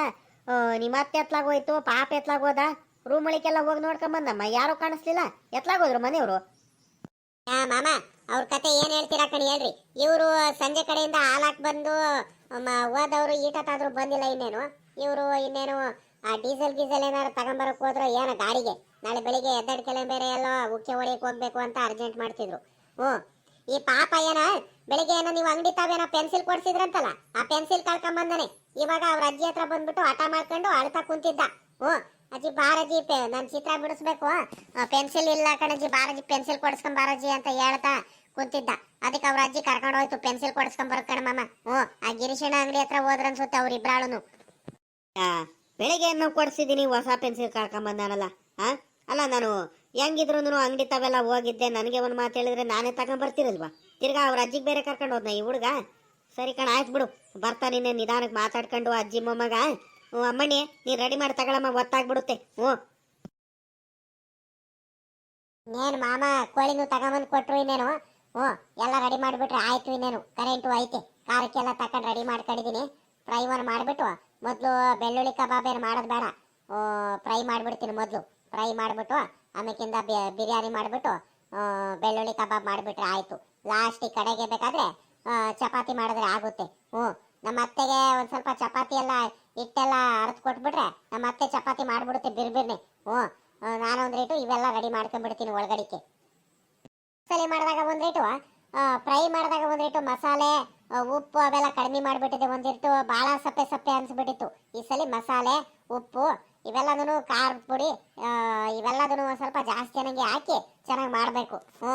ನಿಮ್ಮ ಅತ್ತೆ ಎತ್ಲಾಗ ಹೋಯ್ತು, ಪಾಪ ಎತ್ಲಾಗ ಹೋದ? ರೂಮ್ ಒಳಗೆಲ್ಲ ಹೋಗಿ ನೋಡ್ಕೊಂಡ್ ಬಂದಮ್ಮ ಯಾರು ಕಾಣಿಸ್ಲಿಲ್ಲ? ಎತ್ಲಾಗೋದ್ರು ಮನೆಯವರು? ಮಾಮ, ಅವ್ರ ಕತೆ ಏನ್ ಹೇಳ್ತೀರಾ ಕಣಿ ಹೇಳ್ರಿ. ಇವರು ಸಂಜೆ ಕಡೆಯಿಂದ ಹಾಲಾಕ್ ಬಂದು ಹೋದವರು ಈಟತ್ತಾದ್ರೂ ಬಂದಿಲ್ಲ ಇನ್ನೇನು. ಇವರು ಇನ್ನೇನು, ಆ ಡೀಸೆಲ್ ಗೀಸೆಲ್ ಏನಾರು ತಗೊಂಬರಕ್ ಹೋದ್ರೆ ಏನೋ ಗಾಡಿಗೆ? ನಾಳೆ ಬೆಳಿಗ್ಗೆ ಎದ್ದಡ್ಕೆಲೆ ಬೇರೆ ಎಲ್ಲ ಉಕ್ಕೆ ಹೊಡಿಯಕ್ ಹೋಗ್ಬೇಕು ಅಂತ ಅರ್ಜೆಂಟ್ ಮಾಡ್ತಿದ್ರು. ಹ್ಞೂ ಈ ಪಾಪ ಏನ ಬೆಳಿಗ್ಗೆ ಏನೋ ನೀವು ಅಂಗಡಿ ತಾವೇನೋ ಪೆನ್ಸಿಲ್ ಕೊಡ್ಸಿದ್ರಂತಲ್ಲ, ಆ ಪೆನ್ಸಿಲ್ ಕಳ್ಕೊಂಬಂದನೆ. ಇವಾಗ ಅವ್ರ ಅಜ್ಜಿ ಹತ್ರ ಬಂದ್ಬಿಟ್ಟು ಹಠ ಮಾಡ್ಕೊಂಡು ಅಳ್ತಾ ಕುಂತಿದ್ದ. ಓ, ಅಜ್ಜಿ ಬಾರಜಿ ನಾನು ಚಿತ್ರ ಬಿಡಿಸ್ಬೇಕು. ಪೆನ್ಸಿಲ್ ಇಲ್ಲ ಕಣಜ್ಜಿ ಬಾರಜಿ ಪೆನ್ಸಿಲ್ ಕೊಡಿಸ್ಕೊಂಡ್ ಬಾರಜಿ ಅಂತ ಹೇಳ್ತಾ ಕುಂತಿದ್ದ. ಅದಕ್ಕೆ ಅವ್ರ ಅಜ್ಜಿ ಕರ್ಕೊಂಡು ಹೋಯ್ತು, ಪೆನ್ಸಿಲ್ ಕೊಡಿಸ್ಕೊಂಡ್ ಬರೋ ಕಣ ಮಾಮ. ಓ, ಆ ಗಿರೀಶಣ್ಣ ಅಂಗಡಿ ಹತ್ರ ಹೋದ್ರ ಅನ್ಸುತ್ತೆ ಅವ್ರ ಇಬ್ರಾಳುನು. ಬೆಳಿಗ್ಗೆ ಏನೋ ಕೊಡ್ಸಿದ್ದೀನಿ ಹೊಸ ಪೆನ್ಸಿಲ್ ಕಳ್ಕೊಂಬಂದಾನಲ್ಲ, ಆ? ಅಲ್ಲ ನಾನು ಹೆಂಗಿದ್ರು ಅಂಗಡಿ ತಾವೆಲ್ಲ ಹೋಗಿದ್ದೆ. ನನಗೆ ಒಂದು ಮಾತು ಹೇಳಿದ್ರೆ ನಾನೇ ತಗೊಂಬರ್ತಿರಲ್ವಾ ತಿರ್ಗಾ ಅವ್ರ ಅಜ್ಜಿಗೆ ಬೇರೆ ಕರ್ಕೊಂಡು ಹೋದ್ನ ಈ ಹುಡುಗ? ಸರಿ ಕಣ, ಆಯ್ತು ಬಿಡು. ಬರ್ತಾನಿನ್ನೆ ನಿಧಾನಕ್ಕೆ ಮಾತಾಡ್ಕೊಂಡು ಅಜ್ಜಿ ಮೊಮ್ಮಗ. ಹ್ಞೂ ಅಮ್ಮಣ್ಣಿ, ನೀನು ರೆಡಿ ಮಾಡಿ ತಗೊಳಮ್ಮ, ಗೊತ್ತಾಗ್ಬಿಡುತ್ತೆ. ಹ್ಞೂ. ಇನ್ನೇನು ಮಾಮ, ಕೋಳಿನೂ ತಗೊಂಬಂದು ಕೊಟ್ರು ಇನ್ನೇನು? ಹ್ಞೂ, ಎಲ್ಲ ರೆಡಿ ಮಾಡಿಬಿಟ್ರೆ ಆಯಿತು ಇನ್ನೇನು. ಕರೆಂಟು ಐತೆ. ಖಾರಕ್ಕೆಲ್ಲ ತಕೊಂಡು ರೆಡಿ ಮಾಡ್ಕೊಂಡಿದ್ದೀನಿ ಫ್ರೈ ಒಂದು ಮಾಡಿಬಿಟ್ಟು, ಮೊದಲು ಬೆಳ್ಳುಳ್ಳಿ ಕಬಾಬ್ ಏನು ಮಾಡೋದು ಬೇಡ. ಫ್ರೈ ಮಾಡಿಬಿಡ್ತೀನಿ ಮೊದಲು. ಫ್ರೈ ಮಾಡಿಬಿಟ್ಟು ಆಮೇಕಿಂದ ಬಿರಿಯಾನಿ ಮಾಡಿಬಿಟ್ಟು ಬೆಳ್ಳುಳ್ಳಿ ಕಬಾಬ್ ಮಾಡಿಬಿಟ್ರೆ ಆಯಿತು. ಲಾಸ್ಟ್ ಕಡೆಗೆ ಬೇಕಾದರೆ ಚಪಾತಿ ಮಾಡಿದ್ರೆ ಆಗುತ್ತೆ. ಹ್ಞೂ. ನಮ್ಮ ಅತ್ತೆಗೆ ಒಂದು ಸ್ವಲ್ಪ ಚಪಾತಿ ಎಲ್ಲ ಹಿಟ್ಟೆಲ್ಲ ಅರ್ದು ಕೊಟ್ಬಿಟ್ರೆ ನಮ್ಮ ಅತ್ತೆ ಚಪಾತಿ ಮಾಡಿಬಿಡುತ್ತೆ ಬಿರ್ಬಿರ್ನೆ. ಹ್ಞೂ. ಆ, ನಾನು ಒಂದು ರೇಟು ಇವೆಲ್ಲ ರೆಡಿ ಮಾಡ್ಕೊಂಡ್ಬಿಡ್ತೀನಿ ಒಳಗಡಿಕೆ. ಸಲಿ ಮಾಡಿದಾಗ ಒಂದು ರೇಟು ಫ್ರೈ ಮಾಡಿದಾಗ ಒಂದು ರೇಟು ಮಸಾಲೆ ಉಪ್ಪು ಅವೆಲ್ಲ ಕಡಿಮೆ ಮಾಡಿಬಿಟ್ಟಿದೆ ಒಂದಿಟ್ಟು ಭಾಳ ಸಪ್ಪೆ ಸಪ್ಪೆ ಅನಿಸ್ಬಿಟ್ಟಿತ್ತು. ಈ ಸಲ ಮಸಾಲೆ ಉಪ್ಪು ಇವೆಲ್ಲದೂ ಖಾರದ ಪುಡಿ ಒಂದು ಸ್ವಲ್ಪ ಜಾಸ್ತಿ ಅನ್ನಂಗೆ ಹಾಕಿ ಚೆನ್ನಾಗಿ ಮಾಡಬೇಕು. ಹ್ಞೂ